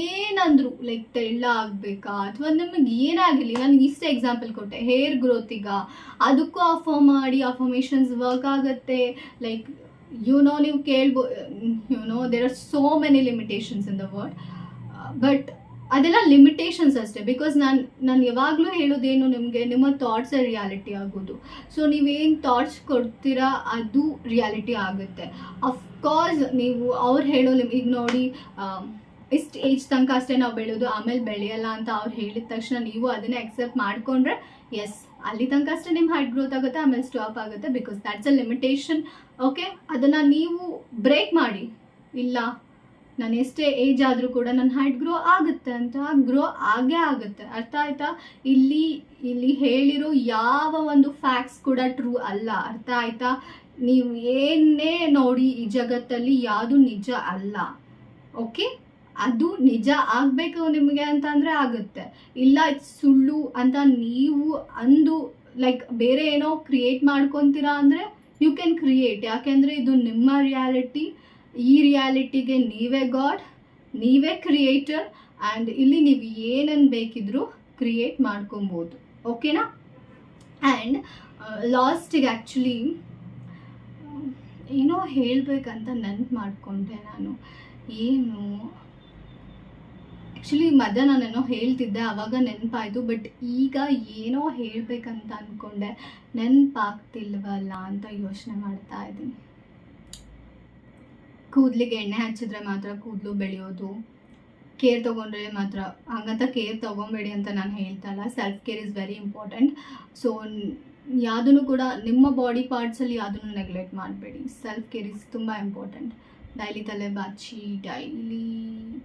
ಏನಂದ್ರು ಲೈಕ್ ತೆಳ್ಳ ಆಗಬೇಕಾ? ಅಥವಾ ನಿಮಗೆ ಏನಾಗಿರಲಿ, ನಾನು ಇಷ್ಟ ಎಕ್ಸಾಂಪಲ್ ಕೊಟ್ಟೆ. ಹೇರ್ ಗ್ರೋತಿಗ ಅದಕ್ಕೂ ಅಫರ್ ಮಾಡಿ ಅಫರ್ಮೇಷನ್ಸ್ ವರ್ಕ್ ಆಗುತ್ತೆ. ಲೈಕ್ ಯು ನೋ ನೀವು ಕೇಳ್ಬೋ you know there are so many limitations in the world but ಅದೆಲ್ಲ ಲಿಮಿಟೇಷನ್ಸ್ ಅಷ್ಟೇ. ಬಿಕಾಸ್ ನಾನು ನಾನು ಯಾವಾಗಲೂ ಹೇಳೋದೇನು ನಿಮಗೆ, ನಿಮ್ಮ ಥಾಟ್ಸೇ ರಿಯಾಲಿಟಿ ಆಗೋದು. ಸೊ ನೀವೇನು ಥಾಟ್ಸ್ ಕೊಡ್ತೀರಾ, ಅದು ರಿಯಾಲಿಟಿ ಆಗುತ್ತೆ. ಅಫ್ಕೋರ್ಸ್ ನೀವು, ಅವ್ರು ಹೇಳೋ ಈಗ ನೋಡಿ ಇಷ್ಟು ಏಜ್ ತನಕ ಅಷ್ಟೇ ನಾವು ಬೆಳೆಯೋದು ಆಮೇಲೆ ಬೆಳೆಯಲ್ಲ ಅಂತ ಅವ್ರು ಹೇಳಿದ ತಕ್ಷಣ ನೀವು ಅದನ್ನೇ ಎಕ್ಸೆಪ್ಟ್ ಮಾಡಿಕೊಂಡ್ರೆ ಎಸ್ ಅಲ್ಲಿ ತನಕ ಅಷ್ಟೇ ನಿಮ್ಮ ಹೈಟ್ ಗ್ರೋತ್ ಆಗುತ್ತೆ, ಆಮೇಲೆ ಸ್ಟಾಪ್ ಆಗುತ್ತೆ because that's a limitation okay ಅದನ್ನು ನೀವು ಬ್ರೇಕ್ ಮಾಡಿ, ಇಲ್ಲ ನಾನು ಎಷ್ಟೇ ಏಜ್ ಆದರೂ ಕೂಡ ನನ್ನ ಹೈಟ್ ಗ್ರೋ ಆಗುತ್ತೆ ಅಂತ ಗ್ರೋ ಆಗೇ ಆಗುತ್ತೆ. ಅರ್ಥ ಆಯ್ತಾ? ಇಲ್ಲಿ ಇಲ್ಲಿ ಹೇಳಿರೋ ಯಾವ ಒಂದು ಫ್ಯಾಕ್ಟ್ಸ್ ಕೂಡ ಟ್ರೂ ಅಲ್ಲ. ಅರ್ಥ ಆಯ್ತಾ? ನೀವು ಏನೇ ನೋಡಿ ಈ ಜಗತ್ತಲ್ಲಿ ಯಾವುದು ನಿಜ ಅಲ್ಲ. ಓಕೆ ಅದು ನಿಜ ಆಗಬೇಕು ನಿಮಗೆ ಅಂತ ಅಂದರೆ ಆಗುತ್ತೆ. ಇಲ್ಲ ಸುಳ್ಳು ಅಂತ ನೀವು ಅಂದು ಲೈಕ್ ಬೇರೆ ಏನೋ ಕ್ರಿಯೇಟ್ ಮಾಡ್ಕೊತೀರಾ ಅಂದರೆ ಯು ಕ್ಯಾನ್ ಕ್ರಿಯೇಟ್ ಯಾಕೆಂದರೆ ಇದು ನಿಮ್ಮ ರಿಯಾಲಿಟಿ ಈ ರಿಯಾಲಿಟಿಗೆ ನೀವೇ ಗಾಡ್, ನೀವೇ ಕ್ರಿಯೇಟರ್ ಆ್ಯಂಡ್ ಇಲ್ಲಿ ನೀವು ಏನನ್ನು ಬೇಕಿದ್ರೂ ಕ್ರಿಯೇಟ್ ಮಾಡ್ಕೊಬೋದು. ಓಕೆನಾ? ಆ್ಯಂಡ್ ಲಾಸ್ಟಿಗೆ ಆ್ಯಕ್ಚುಲಿ ಏನೋ ಹೇಳಬೇಕಂತ ನೆನ್ಪು ಮಾಡಿಕೊಂಡೆ ನಾನು. ಏನು? ಆ್ಯಕ್ಚುಲಿ ಮಧ್ಯ ನಾನೇನೋ ಹೇಳ್ತಿದ್ದೆ ಆವಾಗ ನೆನಪಾಯಿತು, ಬಟ್ ಈಗ ಏನೋ ಹೇಳಬೇಕಂತ ಅಂದ್ಕೊಂಡೆ ನೆನಪಾಗ್ತಿಲ್ವಲ್ಲ ಅಂತ ಯೋಚನೆ ಮಾಡ್ತಾ ಇದ್ದೀನಿ. ಕೂದಲಿಗೆ ಎಣ್ಣೆ ಹಚ್ಚಿದ್ರೆ ಮಾತ್ರ ಕೂದಲು ಬೆಳೆಯೋದು. ಕೇರ್ ತೊಗೊಂಡ್ರೆ ಮಾತ್ರ, ಹಂಗಂತ ಕೇರ್ ತೊಗೊಬೇಡಿ ಅಂತ ನಾನು ಹೇಳ್ತಾ ಇಲ್ಲ. Self care is very important so ಯಾವುದನ್ನು ಕೂಡ ನಿಮ್ಮ ಬಾಡಿ ಪಾರ್ಟ್ಸಲ್ಲಿ ಯಾವುದನ್ನು ನೆಗ್ಲೆಕ್ಟ್ ಮಾಡಬೇಡಿ. ಸೆಲ್ಫ್ ಕೇರ್ ಇಸ್ ತುಂಬ ಇಂಪಾರ್ಟೆಂಟ್ ಡೈಲಿ ತಲೆ ಬಾಚಿ ಡೈಲಿ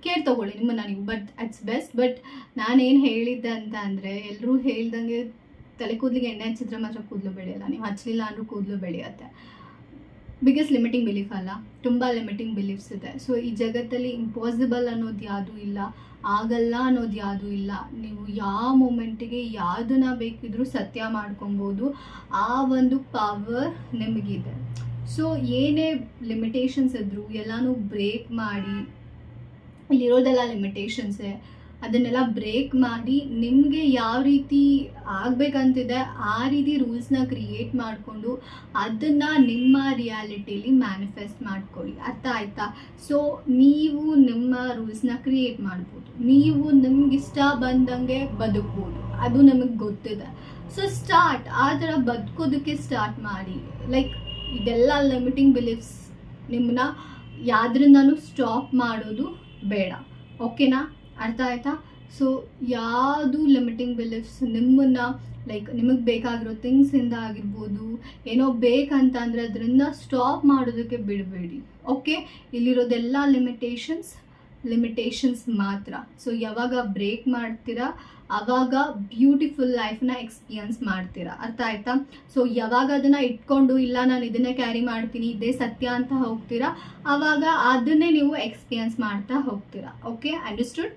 ಕೇರ್ ತೊಗೊಳ್ಳಿ. ನಿಮ್ಮ ನನಗೆ ಬಟ್ ಇಟ್ಸ್ ಬೆಸ್ಟ್ ಬಟ್ ನಾನೇನು ಹೇಳಿದ್ದೆ ಅಂತ ಅಂದರೆ ಎಲ್ಲರೂ ಹೇಳ್ದಂಗೆ ತಲೆ ಕೂದಲಿಗೆ ಎಣ್ಣೆ ಹಚ್ಚಿದ್ರೆ ಮಾತ್ರ ಕೂದಲು ಬೆಳೆಯಲ್ಲ. ನೀವು ಹಚ್ಚಲಿಲ್ಲ ಅಂದರೂ ಕೂದಲು ಬೆಳೆಯುತ್ತೆ. ಬಿಗ್ಗೆಸ್ಟ್ ಲಿಮಿಟಿಂಗ್ ಬಿಲೀಫ್ ಅಲ್ಲ, ತುಂಬ ಲಿಮಿಟಿಂಗ್ ಬಿಲೀಫ್ಸ್ ಇದೆ. ಸೊ ಈ ಜಗತ್ತಲ್ಲಿ ಇಂಪಾಸಿಬಲ್ ಅನ್ನೋದು ಯಾವುದೂ ಇಲ್ಲ, ಆಗಲ್ಲ ಅನ್ನೋದು ಯಾವುದೂ ಇಲ್ಲ. ನೀವು ಯಾವ ಮೂಮೆಂಟಿಗೆ ಯಾವುದನ್ನ ಬೇಕಿದ್ರೂ ಸತ್ಯ ಮಾಡ್ಕೊಬೋದು. ಆ ಒಂದು ಪವರ್ ನಿಮಗಿದೆ. ಸೊ ಏನೇ ಲಿಮಿಟೇಷನ್ಸ್ ಇದ್ದರೂ ಎಲ್ಲನೂ ಬ್ರೇಕ್ ಮಾಡಿ, ಇಲ್ಲಿರೋದೆಲ್ಲ ಲಿಮಿಟೇಷನ್ಸೇ ಅದನ್ನೆಲ್ಲ ಬ್ರೇಕ್ ಮಾಡಿ ನಿಮಗೆ ಯಾವ ರೀತಿ ಆಗಬೇಕಂತಿದೆ, ಆ ರೀತಿ ರೂಲ್ಸ್ನ ಕ್ರಿಯೇಟ್ ಮಾಡಿಕೊಂಡು ಅದನ್ನು ನಿಮ್ಮ ರಿಯಾಲಿಟಿಲಿ ಮ್ಯಾನಿಫೆಸ್ಟ್ ಮಾಡ್ಕೊಳ್ಳಿ. ಅರ್ಥ ಆಯ್ತಾ? ಸೊ ನೀವು ನಿಮ್ಮ ರೂಲ್ಸ್ನ ಕ್ರಿಯೇಟ್ ಮಾಡ್ಬೋದು. ನೀವು ನಿಮ್ಗೆ ಇಷ್ಟ ಬಂದಂಗೆ ಬದುಕ್ಬೋದು. ಅದು ನಮಗೆ ಗೊತ್ತಿದೆ. ಸೊ ಸ್ಟಾರ್ಟ್ ಆ ಥರ ಬದುಕೋದಕ್ಕೆ ಸ್ಟಾರ್ಟ್ ಮಾಡಿ. ಲೈಕ್ ಇದೆಲ್ಲ ಲಿಮಿಟಿಂಗ್ ಬಿಲೀಫ್ಸ್ ನಿಮ್ಮನ್ನ ಯಾವ್ದ್ರಿಂದನೂ ಸ್ಟಾಪ್ ಮಾಡೋದು ಬೇಡ. ಓಕೆನಾ ಅರ್ಥ ಆಯ್ತಾ? ಸೊ ಯಾವುದು ಲಿಮಿಟಿಂಗ್ ಬಿಲೀಫ್ಸ್ ನಿಮ್ಮನ್ನು ಲೈಕ್ ನಿಮಗೆ ಬೇಕಾಗಿರೋ ಥಿಂಗ್ಸಿಂದ ಆಗಿರ್ಬೋದು, ಏನೋ ಬೇಕಂತ ಅಂದರೆ ಅದರಿಂದ ಸ್ಟಾಪ್ ಮಾಡೋದಕ್ಕೆ ಬಿಡಬೇಡಿ. ಓಕೆ ಇಲ್ಲಿರೋದೆಲ್ಲ ಲಿಮಿಟೇಷನ್ಸ್ ಲಿಮಿಟೇಷನ್ಸ್ ಮಾತ್ರ. ಸೊ ಯಾವಾಗ ಬ್ರೇಕ್ ಮಾಡ್ತೀರಾ? ಆವಾಗ ಬ್ಯೂಟಿಫುಲ್ ಲೈಫ್ನ ಎಕ್ಸ್ಪೀರಿಯನ್ಸ್ ಮಾಡ್ತೀರಾ. ಅರ್ಥ ಆಯ್ತಾ? ಸೊ ಯಾವಾಗ ಅದನ್ನು ಇಟ್ಕೊಂಡು, ಇಲ್ಲ ನಾನು ಇದನ್ನೇ ಕ್ಯಾರಿ ಮಾಡ್ತೀನಿ, ಇದೇ ಸತ್ಯ ಅಂತ ಹೋಗ್ತೀರಾ? ಆವಾಗ ಅದನ್ನೇ ನೀವು ಎಕ್ಸ್ಪೀರಿಯನ್ಸ್ ಮಾಡ್ತಾ ಹೋಗ್ತೀರಾ. Okay understood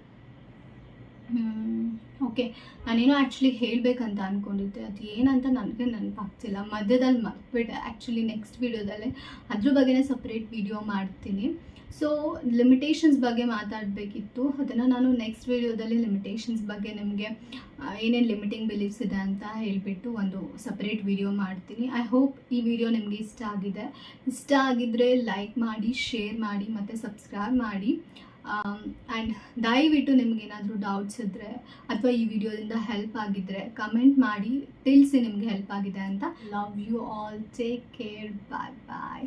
okay. ನಾನೇನು ಆ್ಯಕ್ಚುಲಿ ಹೇಳಬೇಕಂತ ಅಂದ್ಕೊಂಡಿದ್ದೆ ಅದು ಏನಂತ ನನಗೆ ನೆನಪಾಗ್ತಿಲ್ಲ. ಮಧ್ಯದಲ್ಲಿ ಮರ್ತ್ಬಿಟ್ಟೆ ಆ್ಯಕ್ಚುಲಿ ನೆಕ್ಸ್ಟ್ ವೀಡಿಯೋದಲ್ಲೇ ಅದ್ರ ಬಗ್ಗೆನೇ ಸಪ್ರೇಟ್ ವಿಡಿಯೋ ಮಾಡ್ತೀನಿ. ಸೊ ಲಿಮಿಟೇಷನ್ಸ್ ಬಗ್ಗೆ ಮಾತಾಡಬೇಕಿತ್ತು. ಅದನ್ನು ನಾನು ನೆಕ್ಸ್ಟ್ ವೀಡಿಯೋದಲ್ಲಿ ಲಿಮಿಟೇಷನ್ಸ್ ಬಗ್ಗೆ ನಿಮಗೆ ಏನೇನು ಲಿಮಿಟಿಂಗ್ ಬಿಲೀಫ್ಸ್ ಇದೆ ಅಂತ ಹೇಳಿಬಿಟ್ಟು ಒಂದು ಸಪ್ರೇಟ್ ವಿಡಿಯೋ ಮಾಡ್ತೀನಿ. ಐ ಹೋಪ್ ಈ ವಿಡಿಯೋ ನಿಮಗೆ ಇಷ್ಟ ಆಗಿದೆ. ಇಷ್ಟ ಆಗಿದ್ದರೆ ಲೈಕ್ ಮಾಡಿ ಶೇರ್ ಮಾಡಿ, ಮತ್ತು ಸಬ್ಸ್ಕ್ರೈಬ್ ಮಾಡಿ. ಆ್ಯಂಡ್ ದಯವಿಟ್ಟು ನಿಮಗೇನಾದರೂ ಡೌಟ್ಸ್ ಇದ್ದರೆ ಅಥವಾ ಈ ವಿಡಿಯೋದಿಂದ ಹೆಲ್ಪ್ ಆಗಿದ್ದರೆ ಕಮೆಂಟ್ ಮಾಡಿ, ತಿಳಿಸಿ ನಿಮಗೆ ಹೆಲ್ಪ್ ಆಗಿದೆ ಅಂತ. Love you all take care bye bye